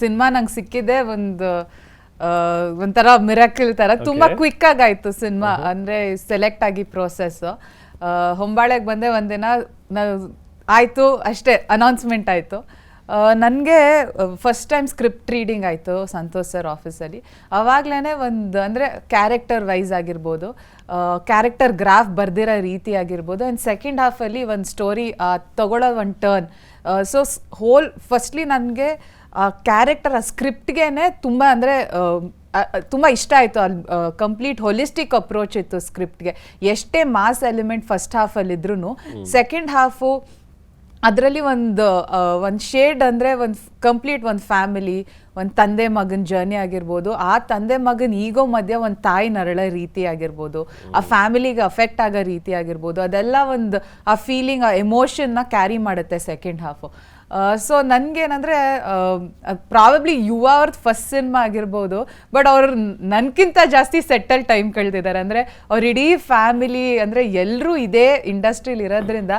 ಸಿನಿಮಾ ನಂಗೆ ಸಿಕ್ಕಿದೆ ಒಂದು ಒಂಥರ ಮಿರಾಕಲ್ ತರ ತುಂಬಾ ಕ್ವಿಕ್ ಆಗಾಯ್ತು ಸಿನಿಮಾ ಅಂದ್ರೆ ಸೆಲೆಕ್ಟ್ ಆಗಿ ಪ್ರೋಸೆಸ್ ಹೊಂಬಾಳೆಗೆ ಬಂದೆ ಒಂದಿನ ಆಯ್ತು ಅಷ್ಟೇ ಅನೌನ್ಸ್ಮೆಂಟ್ ಆಯ್ತು. ನನಗೆ ಫಸ್ಟ್ ಟೈಮ್ ಸ್ಕ್ರಿಪ್ಟ್ ರೀಡಿಂಗ್ ಆಯಿತು ಸಂತೋಷ್ ಸರ್ ಆಫೀಸಲ್ಲಿ ಅವಾಗಲೇ ಒಂದು ಅಂದರೆ ಕ್ಯಾರೆಕ್ಟರ್ ವೈಸ್ ಆಗಿರ್ಬೋದು ಕ್ಯಾರೆಕ್ಟರ್ ಗ್ರಾಫ್ ಬರ್ದಿರೋ ರೀತಿ ಆಗಿರ್ಬೋದು ಆ್ಯಂಡ್ ಸೆಕೆಂಡ್ ಹಾಫಲ್ಲಿ ಒಂದು ಸ್ಟೋರಿ ತಗೊಳ್ಳೋ ಒಂದು ಟರ್ನ್ ಸೊ ಹೋಲ್ ಫಸ್ಟ್ಲಿ ನನಗೆ ಕ್ಯಾರೆಕ್ಟರ್ ಆ ಸ್ಕ್ರಿಪ್ಟ್ಗೇನೆ ತುಂಬ ಅಂದರೆ ತುಂಬ ಇಷ್ಟ ಆಯಿತು. ಅಲ್ಲಿ ಕಂಪ್ಲೀಟ್ ಹೊಲಿಸ್ಟಿಕ್ ಅಪ್ರೋಚ್ ಇತ್ತು ಸ್ಕ್ರಿಪ್ಟ್ಗೆ ಎಷ್ಟೇ ಮಾಸ್ ಎಲಿಮೆಂಟ್ ಫಸ್ಟ್ ಹಾಫಲ್ಲಿದ್ರೂ ಸೆಕೆಂಡ್ ಹಾಫು ಅದರಲ್ಲಿ ಒಂದು ಒಂದು ಶೇಡ್ ಅಂದರೆ ಒಂದು ಕಂಪ್ಲೀಟ್ ಒಂದು ಫ್ಯಾಮಿಲಿ ಒಂದು ತಂದೆ ಮಗನ ಜರ್ನಿ ಆಗಿರ್ಬೋದು. ಆ ತಂದೆ ಮಗನ ಈಗೋ ಮಧ್ಯೆ ಒಂದು ತಾಯಿ ನರಳ ರೀತಿ ಆಗಿರ್ಬೋದು. ಆ ಫ್ಯಾಮಿಲಿಗೆ ಅಫೆಕ್ಟ್ ಆಗೋ ರೀತಿ ಆಗಿರ್ಬೋದು. ಅದೆಲ್ಲ ಒಂದು ಆ ಫೀಲಿಂಗ್ ಆ ಎಮೋಷನ್ನ ಕ್ಯಾರಿ ಮಾಡುತ್ತೆ ಸೆಕೆಂಡ್ ಹಾಫು ಸೊ ನನಗೇನಂದರೆ ಪ್ರಾಬಬ್ಲಿ ಯುವ ಅವ್ರದ್ದು ಫಸ್ಟ್ ಸಿನಿಮಾ ಆಗಿರ್ಬೋದು ಬಟ್ ಅವ್ರು ನನಗಿಂತ ಜಾಸ್ತಿ ಸೆಟ್ಟಲ್ ಟೈಮ್ ಕಳೆದಿದ್ದಾರೆ ಅಂದರೆ ಅವ್ರ ಇಡೀ ಫ್ಯಾಮಿಲಿ ಅಂದರೆ ಎಲ್ಲರೂ ಇದೇ ಇಂಡಸ್ಟ್ರೀಲಿ ಇರೋದ್ರಿಂದ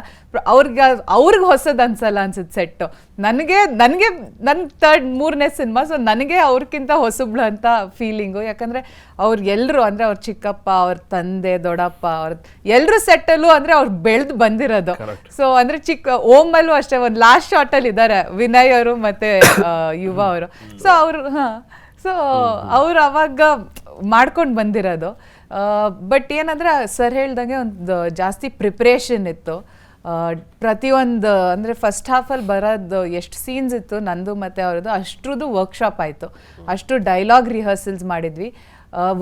ಅವ್ರಿಗೆ ಅವ್ರಿಗೆ ಹೊಸದು ಅನ್ಸಲ್ಲ ಅನ್ಸುತ್ತೆ ಸೆಟ್ಟು ನನಗೆ ನನಗೆ ನನ್ನ ತರ್ಡ್ ಮೂರನೇ ಸಿನಿಮಾ ಸೊ ನನಗೆ ಅವ್ರಿಗಿಂತ ಹೊಸಬ್ಳು ಅಂತ ಫೀಲಿಂಗು ಯಾಕಂದರೆ ಅವ್ರು ಎಲ್ಲರೂ ಅಂದರೆ ಅವ್ರ ಚಿಕ್ಕಪ್ಪ ಅವ್ರ ತಂದೆ ದೊಡ್ಡಪ್ಪ ಅವ್ರ ಎಲ್ಲರೂ ಸೆಟ್ಟಲ್ಲೂ ಅಂದರೆ ಅವ್ರು ಬೆಳೆದು ಬಂದಿರೋದು. ಸೊ ಅಂದರೆ ಚಿಕ್ಕ ಓಮಲ್ಲೂ ಅಷ್ಟೇ ಒಂದು ಲಾಸ್ಟ್ ಶಾರ್ಟಲ್ಲಿ ಇದ್ದಾರೆ ವಿನಯ್ ಅವರು ಮತ್ತೆ ಯುವ ಅವರು. ಸೊ ಅವರು ಹಾಂ. ಸೊ ಅವ್ರು ಅವಾಗ ಮಾಡ್ಕೊಂಡು ಬಂದಿರೋದು. ಬಟ್ ಏನಂದ್ರೆ ಸರ್ ಹೇಳ್ದಂಗೆ ಒಂದು ಜಾಸ್ತಿ ಪ್ರಿಪ್ರೇಷನ್ ಇತ್ತು. ಪ್ರತಿಯೊಂದು ಅಂದರೆ ಫಸ್ಟ್ ಹಾಫಲ್ಲಿ ಬರೋದು ಎಷ್ಟು ಸೀನ್ಸ್ ಇತ್ತು ನಂದು ಮತ್ತು ಅವ್ರದ್ದು ಅಷ್ಟ್ರದ್ದು ವರ್ಕ್ಶಾಪ್ ಆಯಿತು. ಅಷ್ಟು ಡೈಲಾಗ್ ರಿಹರ್ಸಲ್ಸ್ ಮಾಡಿದ್ವಿ.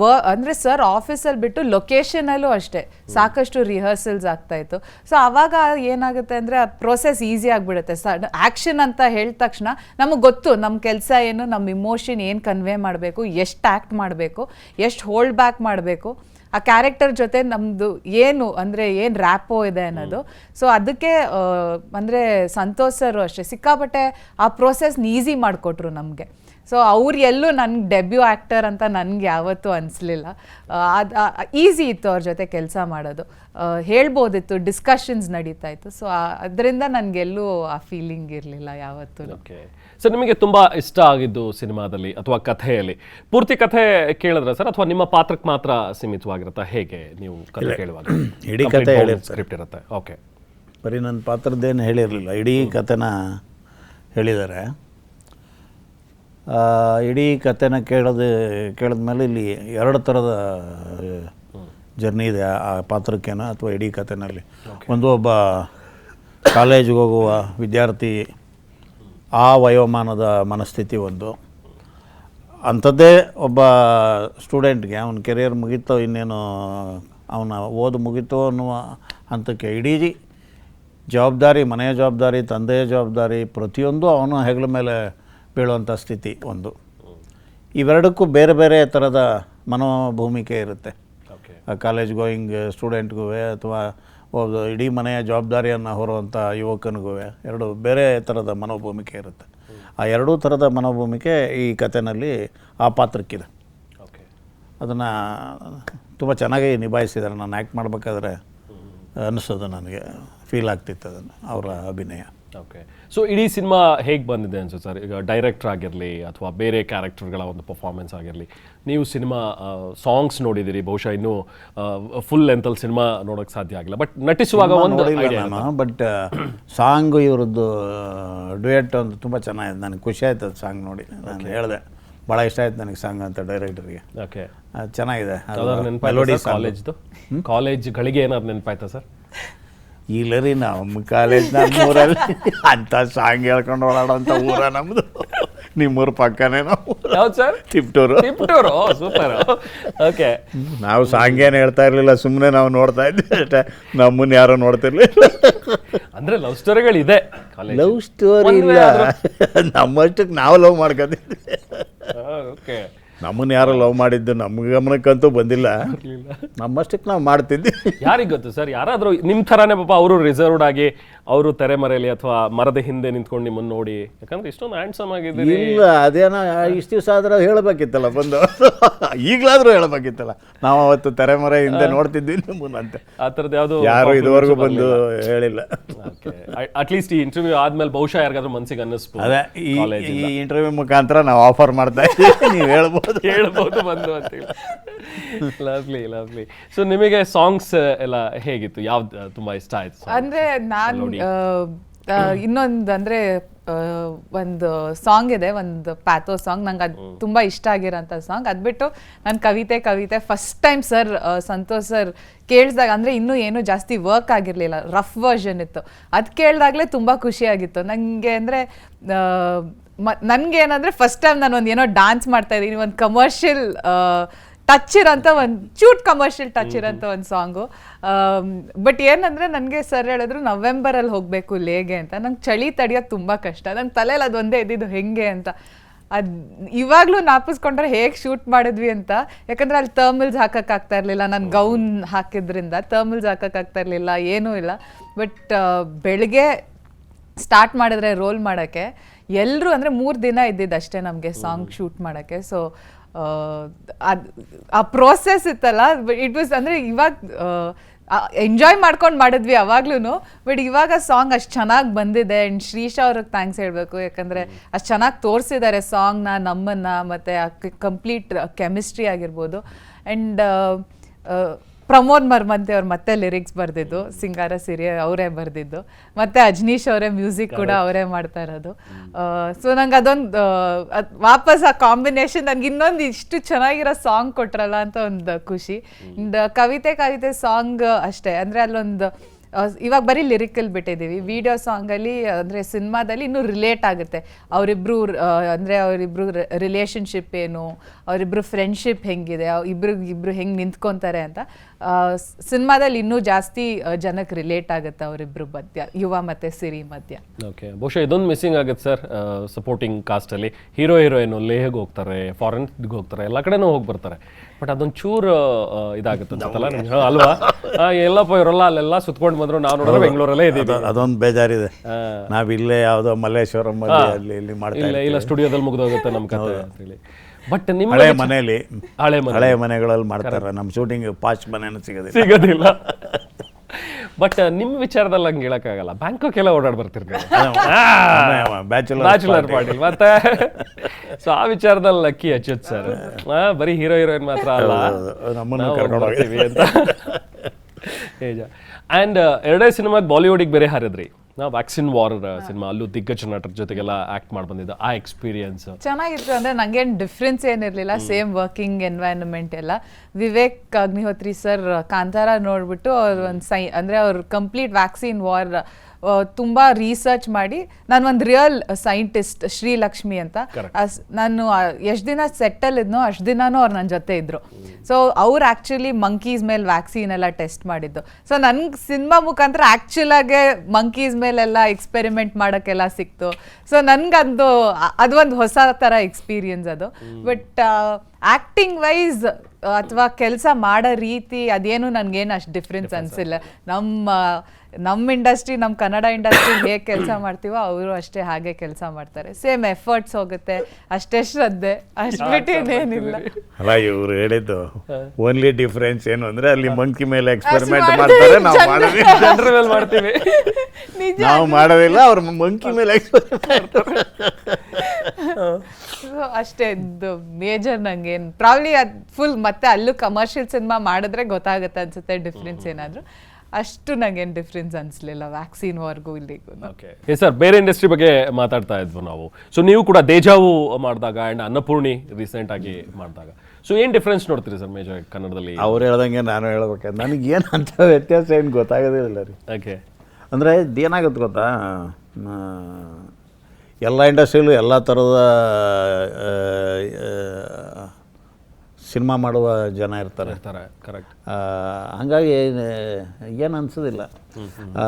ವ, ಅಂದರೆ ಸರ್ ಆಫೀಸಲ್ಲಿ ಬಿಟ್ಟು ಲೊಕೇಶನಲ್ಲೂ ಅಷ್ಟೇ. ಸಾಕಷ್ಟು ರಿಹರ್ಸಲ್ಸ್ ಆಗ್ತಾ ಇತ್ತು. ಸೊ ಆವಾಗ ಏನಾಗುತ್ತೆ ಅಂದರೆ, ಆ ಪ್ರೋಸೆಸ್ ಈಸಿ ಆಗಿಬಿಡುತ್ತೆ. ಸರ್ ಆ್ಯಕ್ಷನ್ ಅಂತ ಹೇಳಿದ ತಕ್ಷಣ ನಮಗೆ ಗೊತ್ತು ನಮ್ಮ ಕೆಲಸ ಏನು ನಮ್ಮ ಇಮೋಷನ್ ಏನು ಕನ್ವೆ ಮಾಡಬೇಕು, ಎಷ್ಟು ಆ್ಯಕ್ಟ್ ಮಾಡಬೇಕು, ಎಷ್ಟು ಹೋಲ್ಡ್ ಬ್ಯಾಕ್ ಮಾಡಬೇಕು. ಆ ಕ್ಯಾರೆಕ್ಟರ್ ಜೊತೆ ನಮ್ಮದು ಏನು, ಅಂದರೆ ಏನು ರ್ಯಾಪೋ ಇದೆ ಅನ್ನೋದು. ಸೊ ಅದಕ್ಕೆ ಅಂದರೆ ಸಂತೋಷ್ ಸರ್ ಅಷ್ಟೇ. ಸಿಕ್ಕಾಪಟ್ಟೆ ಆ ಪ್ರೋಸೆಸ್ನ ಈಸಿ ಮಾಡಿಕೊಟ್ರು ನಮಗೆ. ಸೊ ಅವ್ರು ಎಲ್ಲೂ ನನಗೆ ಡೆಬ್ಯೂ ಆ್ಯಕ್ಟರ್ ಅಂತ ನನಗೆ ಯಾವತ್ತೂ ಅನಿಸ್ಲಿಲ್ಲ. ಅದು ಈಸಿ ಇತ್ತು ಅವ್ರ ಜೊತೆ ಕೆಲಸ ಮಾಡೋದು. ಆ, ಹೇಳ್ಬೋದಿತ್ತು ಡಿಸ್ಕಷನ್ಸ್ ನಡೀತಾ ಇತ್ತು. ಸೊ ಅದರಿಂದ ನನಗೆಲ್ಲೂ ಆ ಫೀಲಿಂಗ್ ಇರಲಿಲ್ಲ ಯಾವತ್ತೂ. ಓಕೆ ಸರ್ ನಿಮಗೆ ತುಂಬಾ ಇಷ್ಟ ಆಗಿದ್ದು ಸಿನಿಮಾದಲ್ಲಿ ಅಥವಾ ಕಥೆಯಲ್ಲಿ? ಪೂರ್ತಿ ಕಥೆ ಕೇಳಿದ್ರೆ ಸರ್? ಅಥವಾ ನಿಮ್ಮ ಪಾತ್ರಕ್ಕೆ ಮಾತ್ರ ಸೀಮಿತವಾಗಿರುತ್ತಾ? ಹೇಗೆ ನೀವು ಕಥೆ ಕೇಳುವಾಗ? ಇಡೀ ಕಥೆ ಹೇಳಿರ್ತಾರೆ. ಸ್ಕ್ರಿಪ್ಟ್ ಇರುತ್ತೆ. ಓಕೆ ಬರೀ ನನ್ನ ಪಾತ್ರದ್ದೇನು ಹೇಳಿರಲಿಲ್ಲ. ಇಡೀ ಕಥೆನ ಹೇಳಿದ್ದಾರೆ. ಇಡೀ ಕಥೆನ ಕೇಳೋದು ಮೇಲೆ ಇಲ್ಲಿ ಎರಡು ಥರದ ಜರ್ನಿ ಇದೆ ಆ- ಆ ಪಾತ್ರಕ್ಕೇನ ಅಥವಾ ಇಡೀ ಕಥೆನಲ್ಲಿ. ಒಂದು ಒಬ್ಬ ಕಾಲೇಜಿಗೆ ಹೋಗುವ ವಿದ್ಯಾರ್ಥಿ ಆ ವಯೋಮಾನದ ಮನಸ್ಥಿತಿ ಒಂದು. ಅಂಥದ್ದೇ ಒಬ್ಬ ಸ್ಟೂಡೆಂಟ್ಗೆ ಅವನ ಕೆರಿಯರ್ ಮುಗೀತೋ ಇನ್ನೇನು ಅವನ ಓದು ಮುಗೀತೋ ಅನ್ನುವ ಹಂತಕ್ಕೆ ಇಡೀ ಜವಾಬ್ದಾರಿ ಮನೆಯ ಜವಾಬ್ದಾರಿ ತಂದೆಯ ಜವಾಬ್ದಾರಿ ಪ್ರತಿಯೊಂದು ಅವನ ಹೆಗಲ ಮೇಲೆ ಬೀಳುವಂಥ ಸ್ಥಿತಿ ಒಂದು. ಇವೆರಡಕ್ಕೂ ಬೇರೆ ಬೇರೆ ಥರದ ಮನೋಭೂಮಿಕೆ ಇರುತ್ತೆ. ಕಾಲೇಜ್ ಗೋಯಿಂಗ್ ಸ್ಟೂಡೆಂಟ್ಗೂ ಅಥವಾ ಇಡೀ ಮನೆಯ ಜವಾಬ್ದಾರಿಯನ್ನು ಹೊರುವಂಥ ಯುವಕನಿಗೂ ಎರಡು ಬೇರೆ ಥರದ ಮನೋಭೂಮಿಕೆ ಇರುತ್ತೆ. ಆ ಎರಡೂ ಥರದ ಮನೋಭೂಮಿಕೆ ಈ ಕಥೆನಲ್ಲಿ ಆ ಪಾತ್ರಕ್ಕಿದೆ. ಓಕೆ ಅದನ್ನು ತುಂಬ ಚೆನ್ನಾಗಿ ನಿಭಾಯಿಸಿದ್ದಾರೆ. ನಾನು ಆ್ಯಕ್ಟ್ ಮಾಡಬೇಕಾದ್ರೆ ಅನ್ನಿಸೋದು ನನಗೆ ಫೀಲ್ ಆಗ್ತಿತ್ತು ಅದನ್ನು ಅವರ ಅಭಿನಯ. ಓಕೆ. ಸೊ ಇಡೀ ಸಿನಿಮಾ ಹೇಗೆ ಬಂದಿದೆ ಅನ್ಸುತ್ತೆ ಸರ್? ಈಗ ಡೈರೆಕ್ಟರ್ ಆಗಿರಲಿ ಅಥವಾ ಬೇರೆ ಕ್ಯಾರೆಕ್ಟರ್ಗಳ ಒಂದು ಪರ್ಫಾರ್ಮೆನ್ಸ್ ಆಗಿರಲಿ ನೀವು ಸಿನಿಮಾ ಸಾಂಗ್ಸ್ ನೋಡಿದ್ದೀರಿ ಬಹುಶಃ ಇನ್ನೂ ಫುಲ್ ಲೆಂತಲ್ಲಿ ಸಿನಿಮಾ ನೋಡೋಕ್ಕೆ ಸಾಧ್ಯ ಆಗಿಲ್ಲ. ಬಟ್ ನಟಿಸುವಾಗ ಒಂದು ನಾನು ಬಟ್ ಸಾಂಗ್ ಇವ್ರದ್ದು ಡುಯೆಟ್ ಒಂದು ತುಂಬ ಚೆನ್ನಾಗಿದೆ. ನನಗೆ ಖುಷಿ ಆಯ್ತು ಅದು ಸಾಂಗ್ ನೋಡಿ. ನಾನು ಹೇಳಿದೆ ಭಾಳ ಇಷ್ಟ ಆಯ್ತು ನನಗೆ ಸಾಂಗ್ ಅಂತ ಡೈರೆಕ್ಟರ್ಗೆ ಓಕೆ ಚೆನ್ನಾಗಿದೆ. ಯಾವ್ದಾದ್ರು ನೆನಪಾಯ್ತಾ ಮೆಲೋಡಿ ಕಾಲೇಜ್ದು ಕಾಲೇಜ್ಗಳಿಗೆ ಏನಾದ್ರು ನೆನಪಾಯ್ತಾ ಸರ್? ಇಲ್ಲ ರೀ ನಮ್ಮ ಕಾಲೇಜ್ ನಮ್ಮೂರಲ್ಲಿ ಅಂತ ಸಾಂಗ್ ಹೇಳ್ಕೊಂಡು ಓಡಾಡೋಂಥ ಊರ ನಮ್ಮದು ನಿಮ್ಮೂರ ಪಕ್ಕನೇ ನಾವು. ಯಾವ್ದು sir Tiptur. Tiptur? Super okay ನಾವು ಸಾಂಗ್ ಏನು ಹೇಳ್ತಾ ಇರಲಿಲ್ಲ ಸುಮ್ಮನೆ ನಾವು ನೋಡ್ತಾ ಇದ್ವಿ ಅಷ್ಟೇ. ನಮ್ಮನ್ನ ಯಾರು ನೋಡ್ತಿರ್ಲಿಲ್ಲ. ಅಂದ್ರೆ ಲವ್ ಸ್ಟೋರಿಗಳು ಇದೆ ಕಾಲೇಜ್ ಲವ್ ಸ್ಟೋರಿ ಇಲ್ಲ ನಮ್ಮಷ್ಟಕ್ಕೆ ನಾವು ಲವ್ ಮಾಡ್ಕೊಂಡಿದ್ವಿ ಓಕೆ ನಮ್ಮನ್ನ ಯಾರು ಲವ್ ಮಾಡಿದ್ದು ನಮ್ಮ ಗಮನಕ್ಕಂತೂ ಬಂದಿಲ್ಲ. ನಮ್ಮಷ್ಟಕ್ಕೆ ನಾವು ಮಾಡ್ತಿದ್ವಿ. ಯಾರಿಗೆ ಗೊತ್ತು ಸರ್? ಯಾರಾದರೂ ನಿಮ್ಮ ಥರನೇ ಪಾಪ ಅವರು ರಿಸರ್ವ್ಡ್ ಆಗಿ ಅವರು ತೆರೆಮರೆಯಲ್ಲಿ ಅಥವಾ ಮರದ ಹಿಂದೆ ನಿಂತ್ಕೊಂಡು ನಿಮ್ಮನ್ನ ನೋಡಿ ಯಾಕಂದ್ರೆ ಇಷ್ಟೊಂದು ಹ್ಯಾಂಡ್ಸಮ್ ಆಗಿದ್ದೀರಿ. ಇಲ್ಲ ಅದೇನೋ ಇಷ್ಟು ದಿವಸ ಆದ್ರೆ ಹೇಳಬೇಕಿತ್ತಲ್ಲ ಬಂದು. ಈಗಲಾದರೂ ಹೇಳಬೇಕಿತ್ತಲ್ಲ. ನಾವು ಅವತ್ತು ತೆರೆಮರೆ ಹಿಂದೆ ನೋಡ್ತಿದ್ವಿ ನಿಮ್ಮನ್ನಂತೆ. ಆ ಥರದ್ದು ಯಾವುದು ಯಾರು ಇದುವರೆಗೂ ಬಂದು ಹೇಳಿಲ್ಲ. ಅಟ್ಲೀಸ್ಟ್ ಈ ಇಂಟರ್ವ್ಯೂ ಆದ್ಮೇಲೆ ಬಹುಶಃ ಯಾರಿಗಾದ್ರೂ ಮನಸ್ಸಿಗೆ ಅನ್ನಿಸ್ಬೋದು ಅದೇ ಈ ಕಾಲೇಜ್ ಈ ಇಂಟರ್ವ್ಯೂ ಮುಖಾಂತರ ನಾವು ಆಫರ್ ಮಾಡ್ತಾ ಇದ್ದೀವಿ. ನೀವು ಹೇಳ್ಬೋದು. ಹೇಳ್ಬೋದು ಬಂದು ಅಂತೇಳಿ ಲವ್ಲಿ ಲವ್ಲಿ ಸೊ ನಿಮಗೆ ಸಾಂಗ್ಸ್ ಎಲ್ಲ ಹೇಗಿತ್ತು? ಯಾವ್ದು ತುಂಬಾ ಇಷ್ಟ ಆಯ್ತು song? ಅಂದ್ರೆ ನಾನು ಇನ್ನೊಂದು ಅಂದ್ರೆ ಆ, ಒಂದು ಸಾಂಗ್ ಇದೆ ಒಂದು ಪ್ಯಾಥೋ ಸಾಂಗ್ ನಂಗೆ ಅದು ತುಂಬಾ ಇಷ್ಟ ಆಗಿರೋಂಥ ಸಾಂಗ್ ಅದ್ಬಿಟ್ಟು ನಾನು ಕವಿತೆ ಕವಿತೆ first time sir Santosh sir ಕೇಳಿದಾಗ ಅಂದ್ರೆ ಇನ್ನೂ ಏನು ಜಾಸ್ತಿ ವರ್ಕ್ ಆಗಿರಲಿಲ್ಲ. ರಫ್ ವರ್ಷನ್ ಇತ್ತು. ಅದು ಕೇಳಿದಾಗಲೇ ತುಂಬಾ ಖುಷಿ ಆಗಿತ್ತು. ನನಗೆ ಅಂದ್ರೆ ನನಗೆ ಏನಂದ್ರೆ ಫಸ್ಟ್ ಟೈಮ್ ನಾನು ಒಂದು ಏನೋ ಡಾನ್ಸ್ ಮಾಡ್ತಾ ಇದ್ದೀನಿ ಒಂದು ಕಮರ್ಷಿಯಲ್ ಟಚ್ ಇರೋಂಥ ಒಂದು ಚೂಟ್ ಕಮರ್ಷಿಯಲ್ ಟಚ್ ಇರೋಂಥ ಒಂದು ಸಾಂಗು ಬಟ್ ಏನಂದ್ರೆ ನನಗೆ ಸರ್ ಹೇಳಿದ್ರು ನವೆಂಬರಲ್ಲಿ ಹೋಗಬೇಕು ಲೇಗೆ ಅಂತ. ನಂಗೆ ಚಳಿ ತಡಿಯೋದು ತುಂಬ ಕಷ್ಟ. ನಂಗೆ ತಲೆಯಲ್ಲಿ ಅದೊಂದೇ ಇದ್ದಿದ್ದು ಹೆಂಗೆ ಅಂತ. ಅದು ಇವಾಗಲೂ ನಾಪಿಸ್ಕೊಂಡ್ರೆ ಹೇಗೆ ಶೂಟ್ ಮಾಡಿದ್ವಿ ಅಂತ. ಯಾಕಂದ್ರೆ ಅಲ್ಲಿ ಥರ್ಮಲ್ಸ್ ಹಾಕೋಕ್ಕಾಗ್ತಾ ಇರಲಿಲ್ಲ. ನಾನು ಗೌನ್ ಹಾಕಿದ್ರಿಂದ ತರ್ಮಲ್ಸ್ ಹಾಕಕ್ಕಾಗ್ತಾ ಇರಲಿಲ್ಲ ಏನೂ ಇಲ್ಲ. ಬಟ್ ಬೆಳಗ್ಗೆ ಸ್ಟಾರ್ಟ್ ಮಾಡಿದ್ರೆ ರೋಲ್ ಮಾಡೋಕ್ಕೆ ಎಲ್ಲರೂ ಅಂದರೆ ಮೂರು ದಿನ ಇದ್ದಿದ್ದು ಅಷ್ಟೇ ನಮಗೆ ಸಾಂಗ್ ಶೂಟ್ ಮಾಡೋಕ್ಕೆ. ಸೊ ಅದು ಆ ಪ್ರೋಸೆಸ್ ಇತ್ತಲ್ಲ ಇಟ್ ವಾಸ್ ಅಂದರೆ ಇವಾಗ ಎಂಜಾಯ್ ಮಾಡ್ಕೊಂಡು ಮಾಡಿದ್ವಿ ಅವಾಗ್ಲೂ ಬಟ್ ಇವಾಗ ಸಾಂಗ್ ಅಷ್ಟು ಚೆನ್ನಾಗಿ ಬಂದಿದೆ ಆ್ಯಂಡ್ ಶ್ರೀಶಾ ಅವ್ರಿಗೆ ಥ್ಯಾಂಕ್ಸ್ ಹೇಳಬೇಕು. ಯಾಕಂದರೆ ಅಷ್ಟು ಚೆನ್ನಾಗಿ ತೋರಿಸಿದ್ದಾರೆ ಸಾಂಗ್ನ ನಮ್ಮನ್ನು ಮತ್ತು ಆ ಕಂಪ್ಲೀಟ್ ಕೆಮಿಸ್ಟ್ರಿ ಆಗಿರ್ಬೋದು. ಆ್ಯಂಡ್ ಪ್ರಮೋದ್ ಮರ್ಮಂತೆ ಅವ್ರು ಮತ್ತೆ ಲಿರಿಕ್ಸ್ ಬರೆದಿದ್ದು ಸಿಂಗಾರ ಸಿರಿ ಅವರೇ ಬರೆದಿದ್ದು ಮತ್ತೆ ಅಜ್ನೀಶ್ ಅವರೇ ಮ್ಯೂಸಿಕ್ ಕೂಡ ಅವರೇ ಮಾಡ್ತಾ ಇರೋದು. ಸೊ ನಂಗೆ ಅದೊಂದು ಅದ್ ವಾಪಸ್ ಆ ಕಾಂಬಿನೇಷನ್ ನನಗೆ ಇನ್ನೊಂದು ಇಷ್ಟು ಚೆನ್ನಾಗಿರೋ ಸಾಂಗ್ ಕೊಟ್ರಲ್ಲ ಅಂತ ಒಂದು ಖುಷಿ. ಕವಿತೆ ಕವಿತೆ ಸಾಂಗ್ ಅಷ್ಟೇ. ಅಂದರೆ ಅಲ್ಲೊಂದು ಇವಾಗ ಬರೀ ಲಿರಿಕಲ್ ಬಿಟ್ಟಿದ್ದೀವಿ. ವಿಡಿಯೋ ಸಾಂಗಲ್ಲಿ ಅಂದರೆ ಸಿನಿಮಾದಲ್ಲಿ ಇನ್ನೂ ರಿಲೇಟ್ ಆಗುತ್ತೆ. ಅವರಿಬ್ರು ಅಂದರೆ ಅವರಿಬ್ರು ರಿಲೇಷನ್ಶಿಪ್ ಏನು, ಅವರಿಬ್ರು ಫ್ರೆಂಡ್ಶಿಪ್ ಹೆಂಗಿದೆ ಇಬ್ರು ಇಬ್ರು ಹೆಂಗೆ ನಿಂತ್ಕೊತಾರೆ ಅಂತ ಸಿನಿಮಾದಲ್ಲಿ ಇನ್ನೂ ಜಾಸ್ತಿ ಜನಕ್ಕೆ ರಿಲೇಟ್ ಆಗುತ್ತೆ ಅವರಿಬ್ರು ಮಧ್ಯ, ಯುವ ಮತ್ತು ಸಿರಿ ಮಧ್ಯ. ಓಕೆ ಬಹುಶಃ ಇದೊಂದು ಮಿಸ್ಸಿಂಗ್ ಆಗುತ್ತೆ ಸರ್ ಸಪೋರ್ಟಿಂಗ್ ಕಾಸ್ಟಲ್ಲಿ ಹೀರೋ ಹೀರೋಯಿನ್ ಲೇಹಗೆ ಹೋಗ್ತಾರೆ ಫಾರಿನ್ಗೆ ಹೋಗ್ತಾರೆ, ಎಲ್ಲ ಕಡೆನೂ ಹೋಗಿ ಬರ್ತಾರೆ ಬಟ್ ಅದೊಂದು ಚೂರು ಇದಾಗುತ್ತೆ ಅನ್ಸುತ್ತಲ್ಲ ನಿಮ್ಗೆ ಅಲ್ವಾ? ಆ, ಎಲ್ಲಪ್ಪ ಇವರೆಲ್ಲ ಅಲ್ಲೆಲ್ಲ ಸುತ್ಕೊಂಡು ಬಂದ್ರು. ನಾವು ನೋಡಿದ್ರೆ ಬೆಂಗಳೂರಲ್ಲೇ ಇದೆ ಅದು- ಅದೊಂದು ಬೇಜಾರಿದೆ. ನಾವು ಇಲ್ಲೇ ಯಾವುದೋ ಮಲ್ಲೇಶ್ವರಂ ಅಲ್ಲಿ ಅಲ್ಲಿ ಇಲ್ಲಿ ಮಾಡ್ತಾ ಇಲ್ಲ ಇಲ್ಲ ಸ್ಟುಡಿಯೋದಲ್ಲಿ ಮುಗಿದೋಗುತ್ತೆ ನಮ್ಮ ಕಥೆ ಅಂತೇಳಿ ಬಟ್ ನಿಮ್ಮ ಹಳೆ ಮನೆಯಲ್ಲಿ ಹಳೆ ಮನೆ. ಹಳೆ ಮನೆಗಳಲ್ಲಿ ಮಾಡ್ತಾರೆ. ನಮ್ಮ ಶೂಟಿಂಗ್ ಪಾಸ್ಟ್ ಮನೇನು ಸಿಗೋದಿಲ್ಲ. ಸಿಗೋದಿಲ್ಲ. ಬಟ್ ನಿಮ್ಮ ವಿಚಾರದಲ್ಲಿ ಹಂಗೆ ಹೇಳಕ್ಕಾಗಲ್ಲ. ಬ್ಯಾಂಕಾಕ್ ಎಲ್ಲ ಓಡಾಡ್ ಬರ್ತಿರ್ತಾರೆ? ಬ್ಯಾಚುಲರ್ ಪಾರ್ಟಿ ಮತ್ತೆ ಸೊ ಆ ವಿಚಾರದಲ್ಲಿ ಲಕ್ಕಿ ಅಚ್ಯುತ್ ಸರ್ ಬರೀ ಹೀರೋ ಹೀರೋಯಿನ್ ಮಾತ್ರ ಅಲ್ಲ. ಅಂತ. ನಿಜ ಆ್ಯಂಡ್ ಎರಡೇ ಸಿನಿಮಾಗೆ ಬಾಲಿವುಡಿಗೆ ಬೇರೆ ಹಾರಿದ್ರಿ. ನಾವು ವ್ಯಾಕ್ಸಿನ್ ವಾರ್ ಸಿನಿಮಾ ಅಲ್ಲೂ ದಿಗ್ಗಜ ನಟರ ಜೊತೆಗೆಲ್ಲ ಆಕ್ಟ್ ಮಾಡಿ ಬಂದಿದ್ದ ಆ ಎಕ್ಸ್ಪೀರಿಯನ್ಸ್ ಚೆನ್ನಾಗಿತ್ತು ಅಂದ್ರೆ ನಂಗೇನು ಡಿಫ್ರೆನ್ಸ್ ಏನಿರಲಿಲ್ಲ ಸೇಮ್ ವರ್ಕಿಂಗ್ ಎನ್ವೈರನ್ಮೆಂಟ್ ಎಲ್ಲ. ವಿವೇಕ್ ಅಗ್ನಿಹೋತ್ರಿ ಸರ್ ಕಾಂತಾರ ನೋಡ್ಬಿಟ್ಟು ಅವ್ರ ಒಂದು ಸೈ ಅಂದ್ರೆ ಅವ್ರ ಕಂಪ್ಲೀಟ್ ವ್ಯಾಕ್ಸಿನ್ ವಾರ್ ತುಂಬ ರಿಸರ್ಚ್ ಮಾಡಿ ನಾನು ಒಂದು ರಿಯಲ್ ಸೈಂಟಿಸ್ಟ್ ಶ್ರೀಲಕ್ಷ್ಮಿ ಅಂತ. ನಾನು ಎಷ್ಟು ದಿನ ಸೆಟ್ಟಲ್ ಇದ್ನೋ ಅಷ್ಟು ದಿನಾನೂ ಅವ್ರು ನನ್ನ ಜೊತೆ ಇದ್ರು. ಸೊ ಅವ್ರು ಆ್ಯಕ್ಚುಲಿ ಮಂಕೀಸ್ ಮೇಲೆ ವ್ಯಾಕ್ಸಿನ್ ಎಲ್ಲ ಟೆಸ್ಟ್ ಮಾಡಿದ್ದು. ಸೊ ನನ್ಗೆ ಸಿನಿಮಾ ಮುಖಾಂತರ ಆ್ಯಕ್ಚುಲಾಗೆ ಆಗಿ ಮಂಕೀಸ್ ಮೇಲೆಲ್ಲ ಎಕ್ಸ್ಪೆರಿಮೆಂಟ್ ಮಾಡೋಕ್ಕೆಲ್ಲ ಸಿಕ್ತು. ಸೊ ಅದು ಅದೊಂದು ಹೊಸ ಥರ ಎಕ್ಸ್ಪೀರಿಯನ್ಸ್ ಅದು. ಬಟ್ ಆ್ಯಕ್ಟಿಂಗ್ ವೈಸ್ ಅಥವಾ ಕೆಲಸ ಮಾಡೋ ರೀತಿ ಅದೇನು ನನಗೇನು ಅಷ್ಟು ಡಿಫ್ರೆನ್ಸ್ ಅನಿಸಿಲ್ಲ. ನಮ್ಮ ನಮ್ಮ ಇಂಡಸ್ಟ್ರಿ ನಮ್ಮ ಕನ್ನಡ ಇಂಡಸ್ಟ್ರಿ ಹೇಗೆ ಕೆಲಸ ಮಾಡ್ತೀವೋ ಅವರು ಅಷ್ಟೇ ಹಾಗೆ ಕೆಲಸ ಮಾಡ್ತಾರೆ. ಸೇಮ್ ಎಫರ್ಟ್ಸ್ ಹೋಗುತ್ತೆ ಅಷ್ಟೇ ಶ್ರದ್ಧೆ ಅಷ್ಟು ಇನ್ನೇನಿಲ್ಲ. ಅಲ್ಲ ಇವ್ರು ಹೇಳಿದ್ದು ಓನ್ಲಿ ಡಿಫ್ರೆನ್ಸ್ ಏನು ಅಂದ್ರೆ ಅಲ್ಲಿ ಮಂಕಿ ಮೇಲೆ ಎಕ್ಸ್ಪೆರಿಮೆಂಟ್ ಮಾಡ್ತಾರೆ ನಾವು ಮಾಡೋದಿಲ್ಲ. ಜನರ ಮೇಲೆ ಮಾಡ್ತೀವಿ. ನಾವು ಮಾಡೋದಿಲ್ಲ ಅವ್ರ ಮಂಕಿ ಮೇಲೆ ಎಕ್ಸ್ಪೆರಿಮೆಂಟ್ ಅಷ್ಟೇ ಇದು ಮೇಜರ್ ನಂಗೇನು ಪ್ರಾಬ್ಲಿ ಅದು ಫುಲ್ ಮತ್ತೆ ಅಲ್ಲೂ ಕಮರ್ಷಿಯಲ್ ಸಿನಿಮಾ ಮಾಡಿದ್ರೆ ಗೊತ್ತಾಗುತ್ತೆ ಅನ್ಸುತ್ತೆ ಡಿಫ್ರೆನ್ಸ್ ಏನಾದರೂ. ಅಷ್ಟು ನಂಗೇನು ಡಿಫ್ರೆನ್ಸ್ ಅನಿಸ್ಲಿಲ್ಲ ವ್ಯಾಕ್ಸಿನ್ವರೆಗೂ ಇಲ್ಲಿಗೂ. ಓಕೆ ಎಸ್ ಸರ್ ಬೇರೆ ಇಂಡಸ್ಟ್ರಿ ಬಗ್ಗೆ ಮಾತಾಡ್ತಾ ಇದ್ವು ನಾವು. ಸೊ ನೀವು ಕೂಡ ದೇಜಾವು ಮಾಡಿದಾಗ ಆ್ಯಂಡ್ ಅನ್ನಪೂರ್ಣಿ ರೀಸೆಂಟ್ ಆಗಿ ಮಾಡಿದಾಗ. ಸೊ ಏನು ಡಿಫ್ರೆನ್ಸ್ ನೋಡ್ತೀರಿ ಸರ್ ಮೇಜರ್ ಕನ್ನಡದಲ್ಲಿ? ಅವ್ರು ಹೇಳ್ದಂಗೆ ನಾನು ಹೇಳ್ಬೇಕು. ಏನು ಅಂತ ವ್ಯತ್ಯಾಸ ಏನು ಗೊತ್ತಾಗೋದಿಲ್ಲ ರೀ. ಓಕೆ ಅಂದರೆ ಏನಾಗುತ್ತೆ ಗೊತ್ತಾ? ಎಲ್ಲ ಇಂಡಸ್ಟ್ರಿಯಲ್ಲೂ ಎಲ್ಲ ಥರದ ಸಿನಿಮಾ ಮಾಡುವ ಜನ ಇರ್ತಾರೆ. ಇರ್ತಾರೆ ಕರೆಕ್ಟ್ ಆ, ಹಾಗಾಗಿ ಏನು ಅನ್ಸೋದಿಲ್ಲ. ಆ,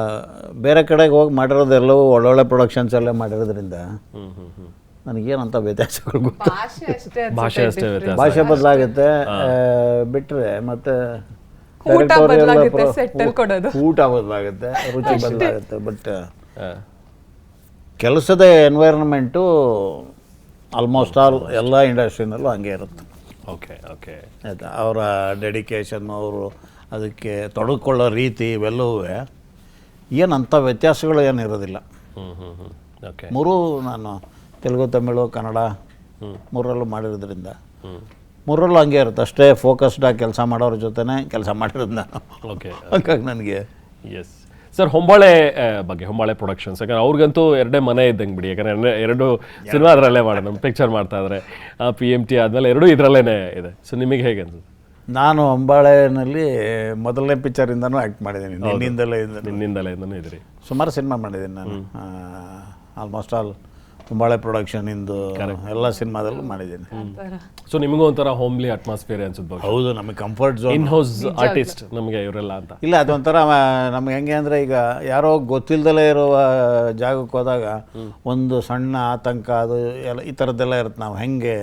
ಬೇರೆ ಕಡೆಗೆ ಹೋಗಿ ಮಾಡಿರೋದೆಲ್ಲವೂ ಒಳ್ಳೊಳ್ಳೆ ಪ್ರೊಡಕ್ಷನ್ಸ್ ಎಲ್ಲ ಮಾಡಿರೋದ್ರಿಂದ ನನಗೇನಂತ ವ್ಯತ್ಯಾಸಗಳು ಗೊತ್ತು. ಭಾಷೆ ಅಷ್ಟೇ ಭಾಷೆ ಅಷ್ಟೇ ವ್ಯತ್ಯಾಸ. ಭಾಷೆ ಬದಲಾಗುತ್ತೆ ಬಿಟ್ಟರೆ ಮತ್ತು ಊಟ. ಬದಲಾಗುತ್ತೆ ರುಚಿ ಬದಲಾಗುತ್ತೆ ಬಟ್ ಕೆಲಸದ ಎನ್ವೈರನ್ಮೆಂಟು ಆಲ್ಮೋಸ್ಟ್ ಆಲ್ ಎಲ್ಲ ಇಂಡಸ್ಟ್ರಿನಲ್ಲೂ ಹಂಗೆ ಇರುತ್ತೆ. ಓಕೆ ಓಕೆ ಆಯಿತಾ? ಅವರ ಡೆಡಿಕೇಶನ್ ಅವರು ಅದಕ್ಕೆ ತೊಡಗಿಕೊಳ್ಳೋ ರೀತಿ ಇವೆಲ್ಲವೂ ಏನು ಅಂಥ ವ್ಯತ್ಯಾಸಗಳು ಏನು ಇರೋದಿಲ್ಲ. ಹ್ಞೂ ಹ್ಞೂ ಹ್ಞೂ ಓಕೆ ಮೂರೂ ನಾನು ತೆಲುಗು ತಮಿಳು ಕನ್ನಡ ಮೂರರಲ್ಲೂ ಮೂರಲ್ಲೂ ಮಾಡಿರೋದ್ರಿಂದ ಮೂರಲ್ಲೂ ಹಂಗೆ ಇರುತ್ತೆ ಅಷ್ಟೇ ಫೋಕಸ್ಡಾಗಿ ಕೆಲಸ ಮಾಡೋರ ಜೊತೆನೇ ಕೆಲಸ ಮಾಡಿರೋದು ನಾನು. ಓಕೆ ಹಾಗಾಗಿ ನನಗೆ ಎಸ್ ಸರ್ ಹೊಂಬಾಳೆ ಬಗ್ಗೆ ಹೊಂಬಾಳೆ ಪ್ರೊಡಕ್ಷನ್ಸ್ ಯಾಕಂದ್ರೆ ಅವ್ರಿಗಂತೂ ಎರಡೇ ಮನೆ ಇದ್ದಂಗೆ ಬಿಡಿ. ಯಾಕಂದ್ರೆ ಎರಡು ಸಿನಿಮಾ ಅದರಲ್ಲೇ ಮಾಡೋಣ ಪಿಕ್ಚರ್ ಮಾಡ್ತಾ ಇದ್ದಾರೆ ಪಿ ಎಂ ಟಿ ಆದಮೇಲೆ ಎರಡೂ ಇದರಲ್ಲೇ ಇದೆ. ಸೊ ನಿಮಗೆ ಹೇಗೆ ಅನ್ಸುತ್ತೆ? ನಾನು ಹೊಂಬಾಳೆನಲ್ಲಿ ಮೊದಲನೇ ಪಿಕ್ಚರಿಂದನೂ ಆ್ಯಕ್ಟ್ ಮಾಡಿದ್ದೀನಿ. ನಿನ್ನಿಂದಲೇ ನಿನ್ನಿಂದಲೇ ಇಂದನೂ ಇದ್ರಿ ಸುಮಾರು ಸಿನಿಮಾ ಮಾಡಿದ್ದೀನಿ ನಾನು. ಆಲ್ಮೋಸ್ಟ್ ಆಲ್ ಅಂಬಾಳೆ ಪ್ರೊಡಕ್ಷನಿಂದು ಎಲ್ಲ ಸಿನಿಮಾದಲ್ಲೂ ಮಾಡಿದ್ದೀನಿ. ಸೊ ನಿಮಗೂ ಒಂಥರ ಹೋಮ್ಲಿ ಅಟ್ಮಾಸ್ಫಿಯರ್ ಅನ್ಸುತ್ತೆ ಹೌದು ನಮಗೆ comfort zone in house artist ನಮಗೆ ಇವರೆಲ್ಲ ಅಂತ. ಇಲ್ಲ ಅದೊಂಥರ ನಮ್ಗೆ ಹೆಂಗೆ ಅಂದರೆ ಈಗ ಯಾರೋ ಗೊತ್ತಿಲ್ದಲೇ ಇರುವ ಜಾಗಕ್ಕೆ ಹೋದಾಗ ಒಂದು ಸಣ್ಣ ಆತಂಕ ಅದು ಎಲ್ಲ ಈ ಥರದ್ದೆಲ್ಲ ಇರುತ್ತೆ. ನಾವು ಹೆಂಗೆ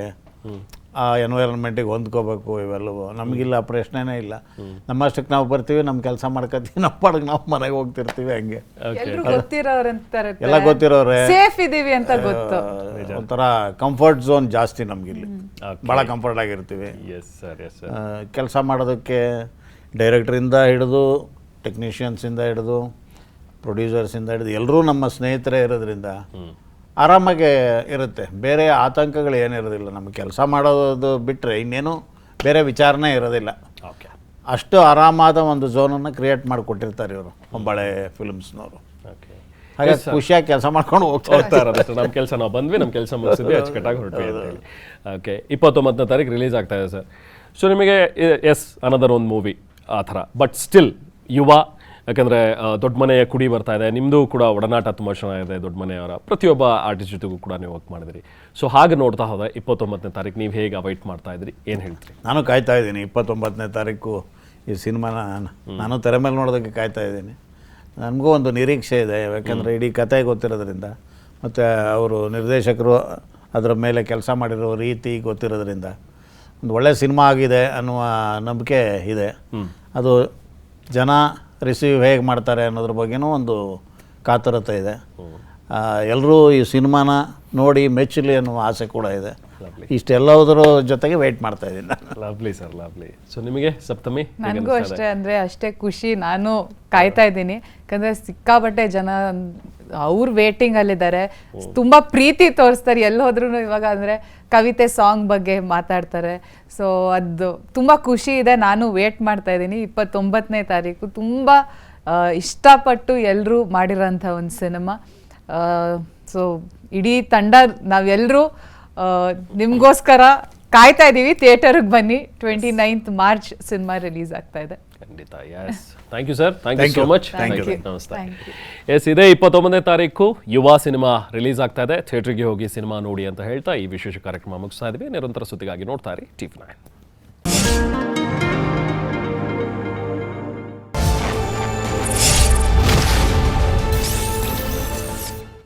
ಆ ಎನ್ವೈರನ್ಮೆಂಟಿಗೆ ಹೊಂದ್ಕೋಬೇಕು ಇವೆಲ್ಲವೂ. ನಮಗಿಲ್ಲ ಪ್ರಶ್ನೆನೇ ಇಲ್ಲ. ನಮ್ಮಷ್ಟಕ್ಕೆ ನಾವು ಬರ್ತೀವಿ ನಮ್ಮ ಕೆಲಸ ಮಾಡ್ಕೊತೀವಿ ನಮ್ಮ ಪಾಡಿಗೆ ನಾವು ಮನೆಗೆ ಹೋಗ್ತಿರ್ತೀವಿ ಹಂಗೆ. ಎಲ್ಲ ಗೊತ್ತಿರೋರೆ. ಸೇಫ್ ಇದೀವಿ ಅಂತ ಗೊತ್ತು. ಒಂಥರ ಕಂಫರ್ಟ್ ಝೋನ್ ಜಾಸ್ತಿ ನಮಗಿಲ್ಲಿ. ಭಾಳ ಕಂಫರ್ಟ್ ಆಗಿರ್ತೀವಿ. ಎಸ್ ಸರ್ ಎಸ್ ಸರ್ ಕೆಲಸ ಮಾಡೋದಕ್ಕೆ ಡೈರೆಕ್ಟ್ರಿಂದ ಹಿಡಿದು ಟೆಕ್ನಿಷಿಯನ್ಸಿಂದ ಹಿಡಿದು ಪ್ರೊಡ್ಯೂಸರ್ಸಿಂದ ಹಿಡಿದು ಎಲ್ಲರೂ ನಮ್ಮ ಸ್ನೇಹಿತರೇ ಇರೋದ್ರಿಂದ ಆರಾಮಾಗೆ ಇರುತ್ತೆ. ಬೇರೆ ಆತಂಕಗಳು ಏನಿರೋದಿಲ್ಲ ನಮ್ಮ ಕೆಲಸ ಮಾಡೋದು ಬಿಟ್ಟರೆ ಇನ್ನೇನು ಬೇರೆ ವಿಚಾರನೇ ಇರೋದಿಲ್ಲ. ಓಕೆ ಅಷ್ಟು ಆರಾಮಾದ ಒಂದು ಝೋನನ್ನು ಕ್ರಿಯೇಟ್ ಮಾಡಿಕೊಟ್ಟಿರ್ತಾರೆ ಇವರು ಹೊಂಬಾಳೆ ಫಿಲ್ಮ್ಸ್ನವರು. ಓಕೆ ಹಾಗೆ ಖುಷಿಯಾಗಿ ಕೆಲಸ ಮಾಡ್ಕೊಂಡು ಹೋಗ್ತಾ ಇರ್ತಾರೆ ನಮ್ಮ ಕೆಲಸ ನಾವು ಬಂದ್ವಿ ನಮ್ಮ ಕೆಲಸ ಮುಗಿಸಿದ್ವಿ ಅಚ್ಚುಕಟ್ಟಾಗಿ ಹೊರಟ್ವಿ ಓಕೆ ಇಪ್ಪತ್ತೊಂಬತ್ತನೇ ತಾರೀಕು ರಿಲೀಸ್ ಆಗ್ತಾ ಇದೆ ಸರ್ ಸೊ ನಿಮಗೆ ಎಸ್ ಅನದರ್ ಒಂದು ಮೂವಿ ಆ ಥರ. ಬಟ್ ಸ್ಟಿಲ್ ಯುವ ಯಾಕಂದರೆ ದೊಡ್ಡ ಮನೆಯ ಕುಡಿ ಬರ್ತಾ ಇದೆ. ನಿಮ್ಮದು ಕೂಡ ಒಡನಾಟ ತುಂಬ ಚೆನ್ನಾಗಿದೆ ದೊಡ್ಡ ಮನೆಯವರ. ಪ್ರತಿಯೊಬ್ಬ ಆರ್ಟಿಸ್ಟ್ ಜೊತೆಗೂ ಕೂಡ ನೀವು ವರ್ಕ್ ಮಾಡಿದಿರಿ. ಸೊ ಹಾಗೆ ನೋಡ್ತಾ ಹೋದ ಇಪ್ಪತ್ತೊಂಬತ್ತನೇ ತಾರೀಕು ನೀವು ಹೇಗೆ ಅವೈಟ್ ಮಾಡ್ತಾ ಇದ್ರಿ? ಏನು ಹೇಳ್ತೀರಿ? ನಾನು ಕಾಯ್ತಾ ಇದ್ದೀನಿ. ಇಪ್ಪತ್ತೊಂಬತ್ತನೇ ತಾರೀಕು ಈ ಸಿನಿಮಾನ ನಾನು ತೆರೆ ಮೇಲೆ ನೋಡೋದಕ್ಕೆ ಕಾಯ್ತಾ ಇದ್ದೀನಿ. ನನಗೂ ಒಂದು ನಿರೀಕ್ಷೆ ಇದೆ. ಯಾಕೆಂದರೆ ಇಡೀ ಕತೆ ಗೊತ್ತಿರೋದ್ರಿಂದ ಮತ್ತು ಅವರು ನಿರ್ದೇಶಕರು ಅದರ ಮೇಲೆ ಕೆಲಸ ಮಾಡಿರೋ ರೀತಿ ಗೊತ್ತಿರೋದ್ರಿಂದ ಒಂದು ಒಳ್ಳೆ ಸಿನಿಮಾ ಆಗಿದೆ ಅನ್ನುವ ನಂಬಿಕೆ ಇದೆ. ಅದು ಜನ ರಿಸೀವ್ ಹೇಗೆ ಮಾಡ್ತಾರೆ ಅನ್ನೋದ್ರ ಬಗ್ಗೆನೂ ಒಂದು ಕಾತುರತೆ ಇದೆ. ಎಲ್ಲರೂ ಈ ಸಿನಿಮಾನ ನೋಡಿ ಮೆಚ್ಚಲಿ ಅನ್ನುವ ಆಸೆ ಕೂಡ ಇದೆ. ಇಷ್ಟೆಲ್ಲದರ ಜೊತೆಗೆ ವೇಟ್ ಮಾಡ್ತಾ ಇದ್ದೀನಿ ನಾನು. ಲವ್ಲಿ ಸರ್ ಲವ್ಲಿ ಸೊ ನಿಮಗೆ ಸಪ್ತಮಿ ನನಗೂ ಅಷ್ಟೇ ಅಂದರೆ ಅಷ್ಟೇ ಖುಷಿ. ನಾನು ಕಾಯ್ತಾ ಇದ್ದೀನಿ. ಯಾಕಂದರೆ ಸಿಕ್ಕಾಪಟ್ಟೆ ಜನ ಅವ್ರು ವೇಟಿಂಗ್ ಅಲ್ಲಿದ್ದಾರೆ. ತುಂಬಾ ಪ್ರೀತಿ ತೋರಿಸ್ತಾರೆ. ಎಲ್ಲಿ ಹೋದ್ರು ಇವಾಗ ಅಂದ್ರೆ ಕವಿತೆ ಸಾಂಗ್ ಬಗ್ಗೆ ಮಾತಾಡ್ತಾರೆ. ಸೊ ಅದು ತುಂಬಾ ಖುಷಿ ಇದೆ. ನಾನು ವೇಟ್ ಮಾಡ್ತಾ ಇದ್ದೀನಿ. ಇಪ್ಪತ್ತೊಂಬತ್ತನೇ ತಾರೀಕು ತುಂಬಾ ಇಷ್ಟಪಟ್ಟು ಎಲ್ಲರೂ ಮಾಡಿರೋಂಥ ಒಂದು ಸಿನಿಮಾ ಸೊ ಇಡೀ ತಂಡ ನಾವೆಲ್ಲರೂ ನಿಮಗೋಸ್ಕರ ಕಾಯ್ತಾ ಇದ್ದೀವಿ ಥಿಯೇಟರ್ಗೆ ಬನ್ನಿ. Twenty ninth March cinema release ಆಗ್ತಾ ಇದೆ. ಖಂಡಿತ. Thank you sir thank you Thank so much thank you ನಮಸ್ತೆ. ಎಸ್ ಇದೇ ಇಪ್ಪತ್ತೊಂಬತ್ತನೇ ತಾರೀಕು ಯುವ ಸಿನಿಮಾ ರಿಲೀಸ್ ಆಗ್ತಾ ಇದೆ. ಥಿಯೇಟ್ರಿಗೆ ಹೋಗಿ ಸಿನಿಮಾ ನೋಡಿ ಅಂತ ಹೇಳ್ತಾ ಈ ವಿಶೇಷ ಕಾರ್ಯಕ್ರಮ ಮುಗಿಸ್ತಾ ಇದ್ವಿ. ನಿರಂತರ ಸುದ್ದಿಗಾಗಿ ನೋಡ್ತಾ ಇರಿ ಟಿವಿ ನೈನ್.